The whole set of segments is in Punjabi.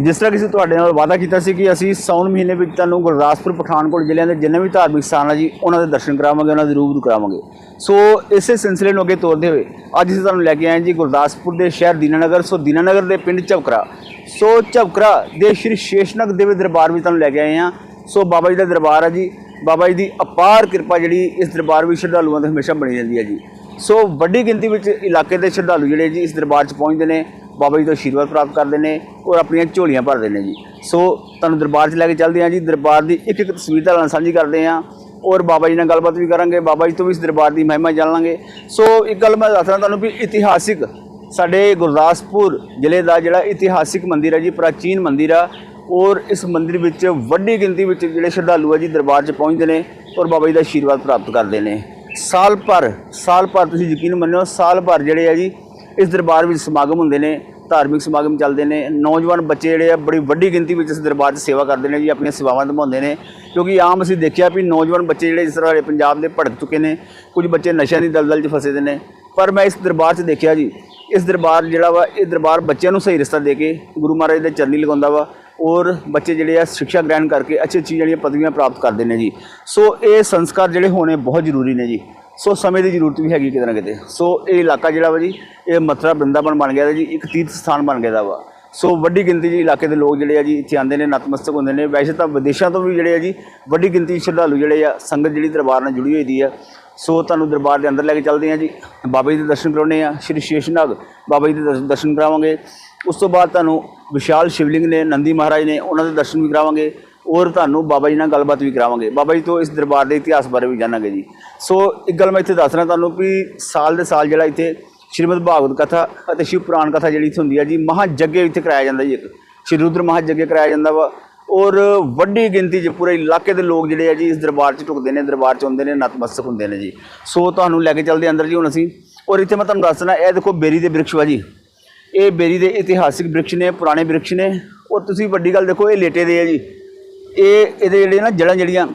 ਜਿਸ ਤਰ੍ਹਾਂ ਕਿ ਅਸੀਂ ਤੁਹਾਡੇ ਨਾਲ ਵਾਅਦਾ ਕੀਤਾ ਸੀ ਕਿ ਅਸੀਂ ਸਾਉਣ ਮਹੀਨੇ ਵਿੱਚ ਤੁਹਾਨੂੰ ਗੁਰਦਾਸਪੁਰ, ਪਠਾਨਕੋਟ ਜ਼ਿਲ੍ਹਿਆਂ ਦੇ ਜਿੰਨੇ ਵੀ ਧਾਰਮਿਕ ਸਥਾਨ ਆ ਜੀ, ਉਹਨਾਂ ਦੇ ਦਰਸ਼ਨ ਕਰਾਵਾਂਗੇ, ਉਹਨਾਂ ਦੇ ਰੂਬਰੂ ਕਰਾਵਾਂਗੇ। ਸੋ ਇਸੇ ਸਿਲਸਿਲੇ ਨੂੰ ਅੱਗੇ ਤੋਰਦੇ ਹੋਏ ਅੱਜ ਅਸੀਂ ਤੁਹਾਨੂੰ ਲੈ ਕੇ ਆਏ ਜੀ ਗੁਰਦਾਸਪੁਰ ਦੇ ਸ਼ਹਿਰ ਦੀਨਾਨਗਰ, ਸੋ ਦੀਨਾਨਗਰ ਦੇ ਪਿੰਡ ਝਵਕਰਾ ਸੋ ਝਵਕਰਾ ਦੇ ਸ਼੍ਰੀ ਸ਼ੇਸ਼ਨਗ ਦੇਵ ਦਰਬਾਰ ਵੀ ਤੁਹਾਨੂੰ ਲੈ ਕੇ ਆਏ ਹਾਂ। ਸੋ ਬਾਬਾ ਜੀ ਦਾ ਦਰਬਾਰ ਆ ਜੀ, ਬਾਬਾ ਜੀ ਦੀ ਅਪਾਰ ਕਿਰਪਾ ਜਿਹੜੀ ਇਸ ਦਰਬਾਰ ਵਿੱਚ ਸ਼ਰਧਾਲੂਆਂ ਦੇ ਹਮੇਸ਼ਾ ਬਣੀ ਰਹਿੰਦੀ ਹੈ ਜੀ। ਸੋ ਵੱਡੀ ਗਿਣਤੀ ਵਿੱਚ ਇਲਾਕੇ ਦੇ ਸ਼ਰਧਾਲੂ ਜਿਹੜੇ ਜੀ ਇਸ ਦਰਬਾਰ 'ਚ ਪਹੁੰਚਦੇ ਨੇ। ਬਾਬਾ ਜੀ ਤੋਂ ਆਸ਼ੀਰਵਾਦ ਪ੍ਰਾਪਤ ਕਰਦੇ ਨੇ ਔਰ ਆਪਣੀਆਂ ਝੋਲੀਆਂ ਭਰਦੇ ਨੇ ਜੀ। ਸੋ ਤੁਹਾਨੂੰ ਦਰਬਾਰ 'ਚ ਲੈ ਕੇ ਚੱਲਦੇ ਹਾਂ ਜੀ। ਦਰਬਾਰ ਦੀ ਇੱਕ ਇੱਕ ਤਸਵੀਰ ਤੁਹਾਡੇ ਨਾਲ ਸਾਂਝੀ ਕਰਦੇ ਹਾਂ। ਔਰ ਬਾਬਾ ਜੀ ਨਾਲ ਗੱਲਬਾਤ ਵੀ ਕਰਾਂਗੇ। ਬਾਬਾ ਜੀ ਤੋਂ ਵੀ ਇਸ ਦਰਬਾਰ ਦੀ ਮਹਿਮਾ ਜਾਣਾਂਗੇ ਸੋ ਇੱਕ ਗੱਲ ਮੈਂ ਦੱਸਣਾ ਤੁਹਾਨੂੰ ਵੀ ਇਤਿਹਾਸਿਕ ਸਾਡੇ ਗੁਰਦਾਸਪੁਰ ਜ਼ਿਲ੍ਹੇ ਦਾ ਜਿਹੜਾ ਇਤਿਹਾਸਿਕ ਮੰਦਿਰ ਹੈ ਜੀ, ਪ੍ਰਾਚੀਨ ਮੰਦਿਰ ਆ। ਔਰ ਇਸ ਮੰਦਿਰ ਵਿੱਚ ਵੱਡੀ ਗਿਣਤੀ ਵਿੱਚ ਜਿਹੜੇ ਸ਼ਰਧਾਲੂ ਆ ਜੀ ਦਰਬਾਰ 'ਚ ਪਹੁੰਚਦੇ ਨੇ ਔਰ ਬਾਬਾ ਜੀ ਦਾ ਆਸ਼ੀਰਵਾਦ ਪ੍ਰਾਪਤ ਕਰਦੇ ਨੇ। ਸਾਲ ਭਰ ਸਾਲ ਭਰ ਤੁਸੀਂ ਯਕੀਨ ਮੰਨਿਓ, ਸਾਲ ਭਰ ਜਿਹੜੇ ਆ ਜੀ ਇਸ ਦਰਬਾਰ ਵਿੱਚ ਸਮਾਗਮ ਹੁੰਦੇ ਨੇ, ਧਾਰਮਿਕ ਸਮਾਗਮ ਚੱਲਦੇ ਨੇ, ਨੌਜਵਾਨ ਬੱਚੇ ਜਿਹੜੇ ਆ, ਬੜੀ ਵੱਡੀ ਗਿਣਤੀ ਵਿੱਚ ਇਸ ਦਰਬਾਰ 'ਚ ਸੇਵਾ ਕਰਦੇ ਨੇ ਜੀ, ਆਪਣੀਆਂ ਸੇਵਾਵਾਂ ਨਿਭਾਉਂਦੇ ਨੇ। ਕਿਉਂਕਿ ਆਮ ਅਸੀਂ ਦੇਖਿਆ ਵੀ ਨੌਜਵਾਨ ਬੱਚੇ ਜਿਹੜੇ ਜਿਸ ਤਰ੍ਹਾਂ ਸਾਡੇ ਪੰਜਾਬ ਦੇ ਭੜਕ ਚੁੱਕੇ ਨੇ, ਕੁਝ ਬੱਚੇ ਨਸ਼ਿਆਂ ਦੀ ਦਲਦਲ 'ਚ ਫਸੇ ਦੇ ਨੇ। ਪਰ ਮੈਂ ਇਸ ਦਰਬਾਰ 'ਚ ਦੇਖਿਆ ਜੀ, ਇਸ ਦਰਬਾਰ ਜਿਹੜਾ ਵਾ, ਇਹ ਦਰਬਾਰ ਬੱਚਿਆਂ ਨੂੰ ਸਹੀ ਰਸਤਾ ਦੇ ਕੇ ਗੁਰੂ ਮਹਾਰਾਜ ਦੇ ਚਰਨੀ ਲਗਾਉਂਦਾ ਵਾ ਔਰ ਬੱਚੇ ਜਿਹੜੇ ਆ ਸਿੱਖਿਆ ਗ੍ਰਹਿਣ ਕਰਕੇ ਅੱਛੀ ਅੱਛੀ ਜਿਹੜੀਆਂ ਪਦਵੀਆਂ ਪ੍ਰਾਪਤ ਕਰਦੇ ਨੇ ਜੀ। ਸੋ ਇਹ ਸੰਸਕਾਰ ਜਿਹੜੇ ਹੋਣੇ ਬਹੁਤ ਜ਼ਰੂਰੀ ਨੇ ਜੀ। ਸੋ ਸਮੇਂ ਦੀ ਜ਼ਰੂਰਤ ਵੀ ਹੈਗੀ ਕਿਤੇ ਨਾ ਕਿਤੇ। ਸੋ ਇਹ ਇਲਾਕਾ ਜਿਹੜਾ ਵਾ ਜੀ, ਇਹ ਮਥੁਰਾ ਬ੍ਰਿੰਦਾਵਨ ਬਣ ਗਿਆ ਜੀ, ਇੱਕ ਤੀਰਥ ਸਥਾਨ ਬਣ ਗਿਆ ਦਾ ਵਾ। ਸੋ ਵੱਡੀ ਗਿਣਤੀ ਜੀ ਇਲਾਕੇ ਦੇ ਲੋਕ ਜਿਹੜੇ ਆ ਜੀ, ਇੱਥੇ ਆਉਂਦੇ ਨੇ, ਨਤਮਸਤਕ ਹੁੰਦੇ ਨੇ। ਵੈਸੇ ਤਾਂ ਵਿਦੇਸ਼ਾਂ ਤੋਂ ਵੀ ਜਿਹੜੇ ਆ ਜੀ, ਵੱਡੀ ਗਿਣਤੀ 'ਚ ਸ਼ਰਧਾਲੂ ਜਿਹੜੇ ਆ, ਸੰਗਤ ਜਿਹੜੀ ਦਰਬਾਰ ਨਾਲ ਜੁੜੀ ਹੋਈ ਦੀ ਆ। ਸੋ ਤੁਹਾਨੂੰ ਦਰਬਾਰ ਦੇ ਅੰਦਰ ਲੈ ਕੇ ਚੱਲਦੇ ਹਾਂ ਜੀ। ਬਾਬਾ ਜੀ ਦੇ ਦਰਸ਼ਨ ਕਰਾਉਣੇ ਆ, ਸ਼੍ਰੀ ਸ਼ੇਸ਼ਨਾਗ ਬਾਬਾ ਜੀ ਦੇ ਦਰ- ਦਰਸ਼ਨ ਕਰਾਵਾਂਗੇ। ਉਸ ਤੋਂ ਬਾਅਦ ਤੁਹਾਨੂੰ ਵਿਸ਼ਾਲ ਸ਼ਿਵਲਿੰਗ ਨੇ, ਨੰਦੀ ਮਹਾਰਾਜ ਨੇ, ਉਹਨਾਂ ਦੇ ਦਰਸ਼ਨ ਵੀ ਕਰਾਵਾਂਗੇ। ਔਰ ਤੁਹਾਨੂੰ ਬਾਬਾ ਜੀ ਨਾਲ ਗੱਲਬਾਤ ਵੀ ਕਰਾਵਾਂਗੇ। ਬਾਬਾ ਜੀ ਤੋਂ ਇਸ ਦਰਬਾਰ ਦੇ ਇਤਿਹਾਸ ਬਾਰੇ ਵੀ ਜਾਣਾਂਗੇ ਜੀ। ਸੋ ਇੱਕ ਗੱਲ ਮੈਂ ਇੱਥੇ ਦੱਸਣਾ ਤੁਹਾਨੂੰ ਵੀ ਸਾਲ ਦੇ ਸਾਲ ਜਿਹੜਾ ਇੱਥੇ ਸ਼੍ਰੀਮਦ ਭਾਗਵਤ ਕਥਾ ਅਤੇ ਸ਼ਿਵ ਪੁਰਾਣ ਕਥਾ ਜਿਹੜੀ ਇੱਥੇ ਹੁੰਦੀ ਹੈ ਜੀ ਮਹਾ ਯੱਗੇ ਇੱਥੇ ਕਰਾਇਆ ਜਾਂਦਾ ਜੀ ਇੱਕ। ਸ਼੍ਰੀ ਰੁਦਰ ਮਹਾ ਯੱਗੇ ਕਰਾਇਆ ਜਾਂਦਾ ਵਾ। ਔਰ ਵੱਡੀ ਗਿਣਤੀ 'ਚ ਪੂਰੇ ਇਲਾਕੇ ਦੇ ਲੋਕ ਜਿਹੜੇ ਆ ਜੀ, ਇਸ ਦਰਬਾਰ 'ਚ ਢੁਕਦੇ ਨੇ, ਦਰਬਾਰ 'ਚ ਆਉਂਦੇ ਨੇ, ਨਤਮਸਤਕ ਹੁੰਦੇ ਨੇ ਜੀ। ਸੋ ਤੁਹਾਨੂੰ ਲੈ ਕੇ ਚੱਲਦੇ ਅੰਦਰ ਜੀ ਹੁਣ ਅਸੀਂ। ਔਰ ਇੱਥੇ ਮੈਂ ਤੁਹਾਨੂੰ ਦੱਸਣਾ, ਇਹ ਦੇਖੋ ਬੇਰੀ ਦੇ ਬ੍ਰਿਕਸ਼ ਵਾ ਜੀ। ਇਹ ਬੇਰੀ ਦੇ ਇਤਿਹਾਸਿਕ ਬ੍ਰਿਕਸ਼ ਨੇ, ਪੁਰਾਣੇ ਬ੍ਰਿਕਸ਼ ਨੇ। ਔਰ ਤੁਸੀਂ ਵੱਡੀ ਗੱਲ ਦੇਖੋ, ਇਹ ਲੇਟੇ ਦੇ ਆ ਜੀ। ਇਹ ਇਹਦੇ ਜਿਹੜੇ ਨਾ ਜੜ੍ਹਾਂ ਜਿਹੜੀਆਂ,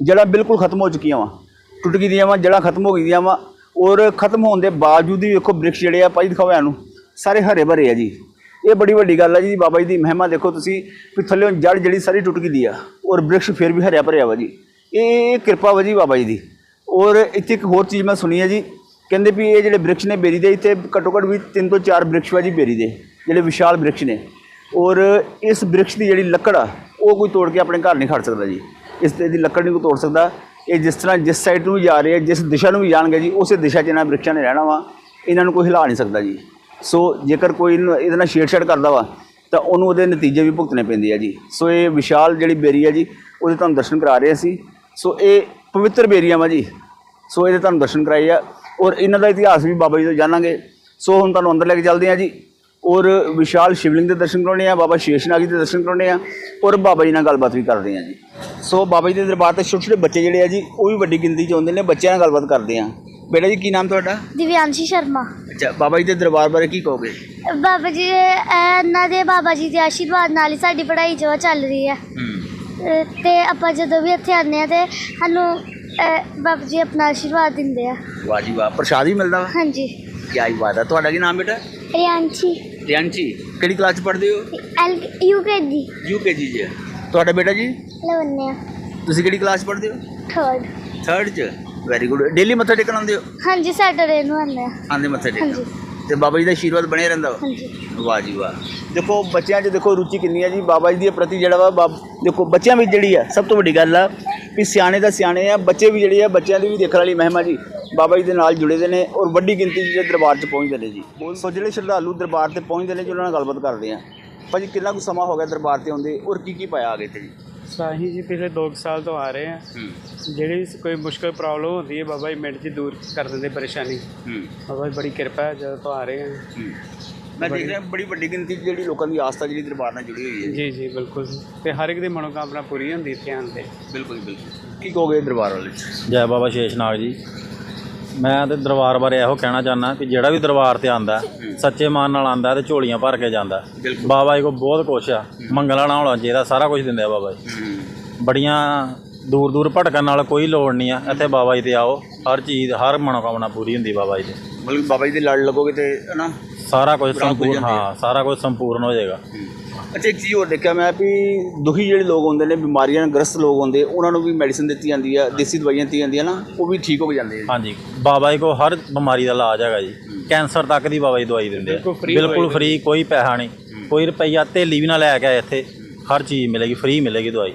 ਜੜ੍ਹਾਂ ਬਿਲਕੁਲ ਖਤਮ ਹੋ ਚੁੱਕੀਆਂ ਵਾ। ਟੁੱਟ ਗਈਆਂ ਵਾ, ਜੜ੍ਹਾਂ ਖਤਮ ਹੋ ਗਈਆਂ ਵਾ। ਔਰ ਖਤਮ ਹੋਣ ਦੇ ਬਾਵਜੂਦ ਵੀ ਵੇਖੋ ਬ੍ਰਿਕਸ਼ ਜਿਹੜੇ ਆ, ਭਾਈ ਦਿਖਾਓ ਇਹਨੂੰ, ਸਾਰੇ ਹਰੇ ਭਰੇ ਆ ਜੀ। ਇਹ ਬੜੀ ਵੱਡੀ ਗੱਲ ਆ ਜੀ, ਬਾਬਾ ਜੀ ਦੀ ਮਹਿਮਾ ਦੇਖੋ ਤੁਸੀਂ ਵੀ ਥੱਲੇੋਂ ਜੜ ਜਿਹੜੀ ਸਾਰੀ ਟੁੱਟ ਗਈ ਦੀ ਆ, ਔਰ ਬ੍ਰਿਕਸ਼ ਫਿਰ ਵੀ ਹਰਿਆ ਭਰਿਆ ਵਾ ਜੀ। ਇਹ ਕਿਰਪਾ ਵਾ ਜੀ ਬਾਬਾ ਜੀ ਦੀ। ਔਰ ਇੱਥੇ ਇੱਕ ਹੋਰ ਚੀਜ਼ ਮੈਂ ਸੁਣੀ ਹੈ ਜੀ, ਕਹਿੰਦੇ ਵੀ ਇਹ ਜਿਹੜੇ ਬ੍ਰਿਕਸ਼ ਨੇ ਬੇਰੀ ਦੇ, ਇੱਥੇ ਘੱਟੋ ਘੱਟ ਵੀ ਤਿੰਨ ਤੋਂ ਚਾਰ ਬ੍ਰਿਕਸ਼ ਵਾ ਜੀ ਬੇਰੀ ਦੇ, ਜਿਹੜੇ ਵਿਸ਼ਾਲ ਬ੍ਰਿਕਸ਼ ਨੇ। ਔਰ ਇਸ ਬ੍ਰਿਕਸ਼ ਦੀ ਜਿਹੜੀ ਲੱਕੜ ਆ, ਉਹ ਕੋਈ ਤੋੜ ਕੇ ਆਪਣੇ ਘਰ ਨਹੀਂ ਖੜ ਸਕਦਾ ਜੀ। ਇਸ ਤੇ ਦੀ ਲੱਕੜ ਨਹੀਂ ਕੋਈ ਤੋੜ ਸਕਦਾ। ਇਹ ਜਿਸ ਤਰ੍ਹਾਂ ਜਿਸ ਸਾਈਡ ਨੂੰ ਵੀ ਜਾ ਰਹੇ ਆ, ਜਿਸ ਦਿਸ਼ਾ ਨੂੰ ਵੀ ਜਾਣਗੇ ਜੀ, ਉਸੇ ਦਿਸ਼ਾ 'ਚ ਇਹਨਾਂ ਬ੍ਰਿਕਸ਼ਾਂ ਨੇ ਰਹਿਣਾ ਵਾ। ਇਹਨਾਂ ਨੂੰ ਕੋਈ ਹਿਲਾ ਨਹੀਂ ਸਕਦਾ ਜੀ। ਸੋ ਜੇਕਰ ਕੋਈ ਇਹਦੇ ਨਾਲ ਛੇੜਛਾੜ ਕਰਦਾ ਵਾ, ਤਾਂ ਉਹਨੂੰ ਉਹਦੇ ਨਤੀਜੇ ਵੀ ਭੁਗਤਣੇ ਪੈਂਦੇ ਆ ਜੀ। ਸੋ ਇਹ ਵਿਸ਼ਾਲ ਜਿਹੜੀ ਬੇਰੀ ਆ ਜੀ, ਉਹਦੇ ਤੁਹਾਨੂੰ ਦਰਸ਼ਨ ਕਰਾ ਰਹੇ ਸੀ ਸੋ ਇਹ ਪਵਿੱਤਰ ਬੇਰੀਆਂ ਵਾ ਜੀ। ਸੋ ਇਹਦੇ ਤੁਹਾਨੂੰ ਦਰਸ਼ਨ ਕਰਾਏ ਆ। ਔਰ ਇਹਨਾਂ ਦਾ ਇਤਿਹਾਸ ਵੀ ਬਾਬਾ ਜੀ ਤੋਂ ਜਾਣਾਂਗੇ। ਸੋ ਹੁਣ ਤੁਹਾਨੂੰ ਅੰਦਰ ਲੈ ਕੇ ਚੱਲਦੇ ਆ ਜੀ। ਔਰ ਵਿਸ਼ਾਲ ਸ਼ਿਵਲਿੰਗ ਦੇ ਦਰਸ਼ਨ ਕਰਾਉਣੇ ਆ ਬਾਬਾ ਸ਼ੇਸ਼ਨਾਗੀ ਦੇ ਦਰਸ਼ਨ ਕਰਾਉਣੇ ਆ ਔਰ ਬਾਬਾ ਜੀ ਨਾਲ ਗੱਲਬਾਤ ਵੀ ਕਰਦੇ ਆ ਜੀ। ਸੋ ਬਾਬਾ ਜੀ ਦੇ ਦਰਬਾਰ ਤੇ ਛੋਟੇ ਛੋਟੇ ਬੱਚੇ ਜਿਹੜੇ ਆ ਜੀ ਉਹ ਵੀ ਵੱਡੀ ਗਿਣਤੀ 'ਚ ਆਉਂਦੇ ਨੇ ਬੱਚਿਆਂ ਨਾਲ ਗੱਲਬਾਤ ਕਰਦੇ ਆ। ਬੇਟਾ ਜੀ ਕੀ ਨਾਮ ਤੁਹਾਡਾ? ਦਿਵਿਆਂਸ਼ੀ ਸ਼ਰਮਾ। ਅੱਛਾ ਬਾਬਾ ਜੀ ਦੇ ਦਰਬਾਰ ਬਾਰੇ ਕੀ ਕਹੋਗੇ? ਬਾਬਾ ਜੀ ਇਹ ਇਹਨਾਂ ਦੇ ਬਾਬਾ ਜੀ ਦੇ ਆਸ਼ੀਰਵਾਦ ਨਾਲ ਹੀ ਸਾਡੀ ਪੜ੍ਹਾਈ ਜੋ ਚੱਲ ਰਹੀ ਹੈ। ਹੂੰ। ਤੇ ਆਪਾਂ ਜਦੋਂ ਵੀ ਇੱਥੇ ਆਉਂਦੇ ਆ ਤੇ ਸਾਨੂੰ ਬਾਬਾ ਜੀ ਆਪਣਾ ਆਸ਼ੀਰਵਾਦ ਦਿੰਦੇ ਆ। ਵਾਹ ਜੀ ਵਾਹ ਪ੍ਰਸ਼ਾਦ ਵੀ ਮਿਲਦਾ ਵਾ? ਹਾਂਜੀ। ਕੀ ਬਾਤ ਹੈ। ਤੁਹਾਡਾ ਕੀ ਨਾਮ ਬੇਟਾ? ਰਿਆਂਸ਼ੀ ਰਿਆਂਚੀ ਕਿਹੜੀ ਕਲਾਸ 'ਚ ਪੜ੍ਹਦੇ ਹੋ? ਐਲ ਯੂਕੇਜੀ ਯੂਕੇਜੀ 'ਚ। ਤੁਹਾਡਾ ਬੇਟਾ ਜੀ? ਲਵੰਨਿਆ। ਤੁਸੀਂ ਕਿਹੜੀ ਕਲਾਸ ਪੜ੍ਹਦੇ ਹੋ? ਥਰਡ ਥਰਡ 'ਚ। ਵੈਰੀ ਗੁੱਡ ਡੇਲੀ ਮੱਥਾ ਟੇਕਣ ਆਉਂਦੇ ਹੋ? ਹਾਂਜੀ ਸੈਟਰਡੇ ਨੂੰ ਆਉਂਦੇ ਆ। ਆਂਦੇ ਮੱਥਾ ਟੇਕਣ। ਹਾਂਜੀ। ਤੇ ਬਾਬਾ ਜੀ ਦਾ ਆਸ਼ੀਰਵਾਦ ਬਣਿਆ ਰਹਿੰਦਾ ਵਾ। ਹਾਂਜੀ। ਵਾਹ ਜੀ ਵਾਹ। ਦੇਖੋ ਬੱਚਿਆਂ 'ਚ ਦੇਖੋ ਰੁਚੀ ਕਿੰਨੀ ਹੈ ਜੀ। ਬਾਬਾ ਜੀ ਦੇ ਪ੍ਰਤੀ ਜਿਹੜਾ ਵਾ ਬਾਬ ਦੇਖੋ ਬੱਚਿਆਂ ਵਿੱਚ ਜਿਹੜੀ ਆ ਸਭ ਤੋਂ ਵੱਡੀ ਗੱਲ ਆ ਵੀ ਸਿਆਣੇ ਦਾ ਸਿਆਣੇ ਆ ਬੱਚੇ ਵੀ ਜਿਹੜੇ ਆ ਬੱਚਿਆਂ ਦੀ ਵੀ ਦੇਖਣ ਵਾਲੀ ਮਹਿਮਾ ਜੀ ਬਾਬਾ ਜੀ ਦੇ ਨਾਲ ਜੁੜੇ ਦੇ ਨੇ ਔਰ ਵੱਡੀ ਗਿਣਤੀ 'ਚ ਜਿਹੜੇ ਦਰਬਾਰ 'ਚ ਪਹੁੰਚਦੇ ਨੇ ਜੀ। ਸੋ ਜਿਹੜੇ ਸ਼ਰਧਾਲੂ ਦਰਬਾਰ ਤੇ ਪਹੁੰਚਦੇ ਨੇ ਜੀ ਉਹਨਾਂ ਨਾਲ ਗੱਲਬਾਤ ਕਰਦੇ ਆ। ਭਾਜੀ ਕਿੰਨਾ ਕੁ ਸਮਾਂ ਹੋ ਗਿਆ ਦਰਬਾਰ ਤੇ ਆਉਂਦੇ ਔਰ ਕੀ ਕੀ ਪਾਇਆ ਆਗੇ ਤੇ ਜੀ? ਸਾਹੀ ਜੀ ਪਿਛਲੇ 2 ਸਾਲ ਤੋਂ ਆ ਰਹੇ ਆ। ਜਿਹੜੀ ਕੋਈ ਮੁਸ਼ਕਲ ਪ੍ਰੋਬਲਮ ਹੁੰਦੀ ਹੈ ਬਾਬਾ ਜੀ ਮਿੰਟ 'ਚ ਦੂਰ ਕਰ ਦਿੰਦੇ ਪਰੇਸ਼ਾਨੀ। ਬਾਬਾ ਜੀ ਬੜੀ ਕਿਰਪਾ ਹੈ ਜਦੋਂ ਤੋਂ ਆ ਰਹੇ ਆ। ਹੂੰ। ਮੈਂ ਦੇਖ ਰਿਹਾ ਬੜੀ ਵੱਡੀ ਗਿਣਤੀ 'ਚ ਜਿਹੜੀ ਲੋਕਾਂ ਦੀ ਆਸਥਾ ਜਿਹੜੀ ਦਰਬਾਰ ਨਾਲ ਜੁੜੀ ਹੋਈ ਹੈ। ਜੀ ਜੀ ਬਿਲਕੁਲ ਤੇ ਹਰ ਇੱਕ ਦੀ ਮਨੋਕਾਮਨਾ ਪੂਰੀ ਹੁੰਦੀ ਇੱਥੇ ਆਉਣ ਤੇ। ਬਿਲਕੁਲ ਬਿਲਕੁਲ। ਕੀ ਕਹੋਗੇ ਦਰਬਾਰ ਵਾਲੇ? ਜੈ ਬਾਬਾ ਸ਼ੇਸ਼ਨਾਗ ਜੀ। ਮੈਂ ਤੇ ਦਰਬਾਰ ਬਾਰੇ ਇਹੋ ਕਹਿਣਾ ਚਾਹੁੰਦਾ ਕਿ ਜਿਹੜਾ ਵੀ ਦਰਬਾਰ ਤੇ ਆਂਦਾ ਸੱਚੇ ਮਨ ਨਾਲ ਆਂਦਾ ਤੇ ਝੋਲੀਆਂ ਭਰ ਕੇ ਜਾਂਦਾ। ਬਾਬਾ ਜੀ ਕੋ ਬਹੁਤ ਕੁਛ ਆ। ਮੰਗਲਾ ਨਾ ਹੋਣਾ ਚਾਹੀਦਾ ਸਾਰਾ ਕੁਝ ਦਿੰਦੇ ਆ ਬਾਬਾ ਜੀ। ਬੜੀਆਂ ਦੂਰ ਦੂਰ ਭਟਕਣ ਨਾਲ ਕੋਈ ਲੋੜ ਨਹੀਂ ਆ। ਇੱਥੇ ਬਾਬਾ ਜੀ ਤੇ ਆਓ। ਹਰ ਚੀਜ਼ ਹਰ ਮਨੋਕਾਮਨਾ ਪੂਰੀ ਹੁੰਦੀ ਬਾਬਾ ਜੀ ਦੀ। ਮਤਲਬ ਬਾਬਾ ਜੀ ਦੇ ਲੜ ਲੱਗੋਗੇ ਤੇ ਹਨਾ? ਸਾਰਾ ਕੁਝ ਸੰਪੂਰਨ। ਹਾਂ। ਸਾਰਾ ਕੁਝ ਸੰਪੂਰਨ ਹੋ ਜਾਏਗਾ। ਅੱਛਾ ਇੱਕ ਚੀਜ਼ ਹੋਰ ਦੇਖਿਆ ਮੈਂ ਵੀ ਦੁਖੀ ਜਿਹੜੇ ਲੋਕ ਹੁੰਦੇ ਨੇ ਬਿਮਾਰੀਆਂ ਨਾਲ ਗ੍ਰਸਤ ਲੋਕ ਹੁੰਦੇ ਉਹਨਾਂ ਨੂੰ ਵੀ ਮੈਡੀਸਿਨ ਦਿੱਤੀ ਜਾਂਦੀ ਆ ਦੇਸੀ ਦਵਾਈਆਂ ਦਿੱਤੀਆਂ ਜਾਂਦੀਆਂ ਨਾ ਉਹ ਵੀ ਠੀਕ ਹੋ ਜਾਂਦੇ ਆ ਹਾਂਜੀ ਬਾਬਾ ਜੀ ਕੋ ਹਰ ਬਿਮਾਰੀ ਦਾ ਇਲਾਜ ਹੈਗਾ ਜੀ। ਕੈਂਸਰ ਤੱਕ ਦੀ ਬਾਬਾ ਜੀ ਦਵਾਈ ਦਿੰਦੇ ਆ। ਬਿਲਕੁਲ ਦਵਾਈ ਫ੍ਰੀ ਕੋਈ ਪੈਸਾ ਨਹੀਂ। ਕੋਈ ਰੁਪਈਆ ਧੇਲੀ ਵੀ ਨਾ ਲੈ ਕੇ ਆਏ ਇੱਥੇ। ਹਰ ਚੀਜ਼ ਮਿਲੇਗੀ ਫ੍ਰੀ ਮਿਲੇਗੀ ਦਵਾਈ।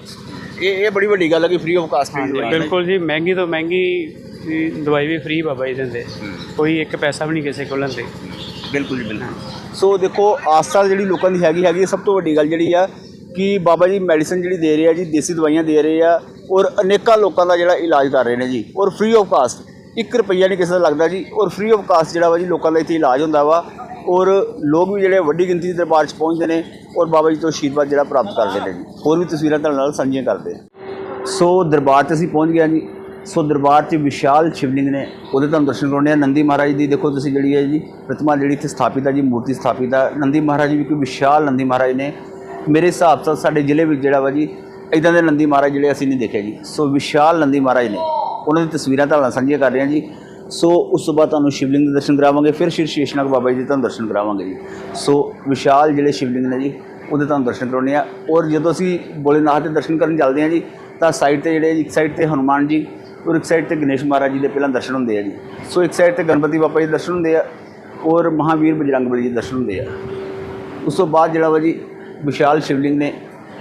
ਇਹ ਇਹ ਬੜੀ ਵੱਡੀ ਗੱਲ ਹੈ ਕਿ ਫ੍ਰੀ ਆਫ ਕਾਸਟ ਬਿਲਕੁਲ ਜੀ ਮਹਿੰਗੀ ਤੋਂ ਮਹਿੰਗੀ ਵੀ ਦਵਾਈ ਵੀ ਫ੍ਰੀ ਬਾਬਾ ਜੀ ਦਿੰਦੇ। ਕੋਈ ਇੱਕ ਪੈਸਾ ਵੀ ਨਹੀਂ ਕਿਸੇ ਕੋਲ ਲੈਂਦੇ। ਬਿਲਕੁਲ ਜੀ, ਬਿਲਕੁਲ। ਸੋ ਦੇਖੋ ਆਸਥਾ ਜਿਹੜੀ ਲੋਕਾਂ ਦੀ ਹੈਗੀ ਹੈਗੀ ਸਭ ਤੋਂ ਵੱਡੀ ਗੱਲ ਜਿਹੜੀ ਆ ਕਿ ਬਾਬਾ ਜੀ ਮੈਡੀਸਨ ਜਿਹੜੀ ਦੇ ਰਹੇ ਆ ਜੀ, ਦੇਸੀ ਦਵਾਈਆਂ ਦੇ ਰਹੇ ਆ ਔਰ ਅਨੇਕਾਂ ਲੋਕਾਂ ਦਾ ਜਿਹੜਾ ਇਲਾਜ ਕਰ ਰਹੇ ਨੇ ਜੀ, ਔਰ ਫ੍ਰੀ ਆਫ ਕਾਸਟ 1 ਰੁਪਈਆ ਨਹੀਂ ਕਿਸੇ ਦਾ ਲੱਗਦਾ ਜੀ, ਔਰ ਫ੍ਰੀ ਆਫ ਕਾਸਟ ਜਿਹੜਾ ਵਾ ਜੀ, ਲੋਕਾਂ ਦਾ ਇੱਥੇ ਇਲਾਜ ਹੁੰਦਾ ਵਾ, ਔਰ ਲੋਕ ਵੀ ਜਿਹੜੇ ਵੱਡੀ ਗਿਣਤੀ ਦੇ ਦਰਬਾਰ 'ਚ ਪਹੁੰਚਦੇ ਨੇ, ਔਰ ਬਾਬਾ ਜੀ ਤੋਂ ਆਸ਼ੀਰਵਾਦ ਜਿਹੜਾ ਪ੍ਰਾਪਤ ਕਰਦੇ ਨੇ ਜੀ। ਹੋਰ ਵੀ ਤਸਵੀਰਾਂ ਤੁਹਾਡੇ ਨਾਲ ਸਾਂਝੀਆਂ ਕਰਦੇ ਹਾਂ। ਸੋ ਦਰਬਾਰ 'ਚ ਅਸੀਂ ਪਹੁੰਚ ਗਏ ਜੀ। ਸੋ ਦਰਬਾਰ 'ਚ ਵਿਸ਼ਾਲ ਸ਼ਿਵਲਿੰਗ ਨੇ ਉਹਦੇ ਤੁਹਾਨੂੰ ਦਰਸ਼ਨ ਕਰਾਉਣੇ ਆ। ਨੰਦੀ ਮਹਾਰਾਜ ਦੀ ਦੇਖੋ ਤੁਸੀਂ ਜਿਹੜੀ ਹੈ ਜੀ, ਪ੍ਰਤਿਮਾ ਜਿਹੜੀ ਇੱਥੇ ਸਥਾਪਿਤ ਹੈ ਜੀ, ਮੂਰਤੀ ਸਥਾਪਿਤ ਹੈ ਨੰਦੀ ਮਹਾਰਾਜ ਜੀ ਵੀ ਕੋਈ ਵਿਸ਼ਾਲ ਨੰਦੀ ਮਹਾਰਾਜ ਨੇ। ਮੇਰੇ ਹਿਸਾਬ ਨਾਲ ਸਾਡੇ ਜ਼ਿਲ੍ਹੇ ਵਿੱਚ ਜਿਹੜਾ ਵਾ ਜੀ ਇਦਾਂ ਦੇ ਨੰਦੀ ਮਹਾਰਾਜ ਜਿਹੜੇ ਅਸੀਂ ਨਹੀਂ ਦੇਖੇ ਜੀ। ਸੋ ਵਿਸ਼ਾਲ ਨੰਦੀ ਮਹਾਰਾਜ ਨੇ। ਉਹਨਾਂ ਦੀ ਤਸਵੀਰਾਂ ਤੁਹਾਡੇ ਨਾਲ ਸਾਂਝੀਆਂ ਕਰ ਰਹੇ ਹਾਂ ਜੀ। ਸੋ ਉਸ ਤੋਂ ਬਾਅਦ ਤੁਹਾਨੂੰ ਸ਼ਿਵਲਿੰਗ ਦੇ ਦਰਸ਼ਨ ਕਰਾਵਾਂਗੇ, ਫਿਰ ਸ਼੍ਰੀ ਸ਼ੇਸ਼ਨਾਗ ਬਾਬਾ ਜੀ ਦੇ ਤੁਹਾਨੂੰ ਦਰਸ਼ਨ ਕਰਾਵਾਂਗੇ ਜੀ। ਸੋ ਵਿਸ਼ਾਲ ਜਿਹੜੇ ਸ਼ਿਵਲਿੰਗ ਨੇ ਜੀ, ਉਹਦੇ ਤੁਹਾਨੂੰ ਦਰਸ਼ਨ ਕਰਾਉਣੇ ਆ। ਔਰ ਜਦੋਂ ਅਸੀਂ ਭੋਲੇਨਾਥ ਦੇ ਦਰਸ਼ਨ ਕਰਨ ਚੱਲਦੇ ਹਾਂ ਜੀ, ਤਾਂ ਸਾਈਡ ਤੇ ਜਿਹੜੇ ਇੱਕ ਸਾਈਡ ਤੇ ਹਨੂਮਾਨ ਜੀ ਔਰ ਇੱਕ ਸਾਈਡ ਤੇ ਗਣੇਸ਼ ਮਹਾਰਾਜ ਜੀ ਦੇ ਪਹਿਲਾਂ ਦਰਸ਼ਨ ਹੁੰਦੇ ਆ ਜੀ। ਸੋ ਇੱਕ ਸਾਈਡ ਤੇ ਗਣਪਤੀ ਬਾਬਾ ਜੀ ਦੇ ਦਰਸ਼ਨ ਹੁੰਦੇ ਆ ਔਰ ਮਹਾਵੀਰ ਬਜਰੰਗਬਲੀ ਜੀ ਦੇ ਦਰਸ਼ਨ ਹੁੰਦੇ ਆ। ਉਸ ਤੋਂ ਬਾਅਦ ਜਿਹੜਾ ਵਾ ਜੀ ਵਿਸ਼ਾਲ ਸ਼ਿਵਲਿੰਗ ਨੇ,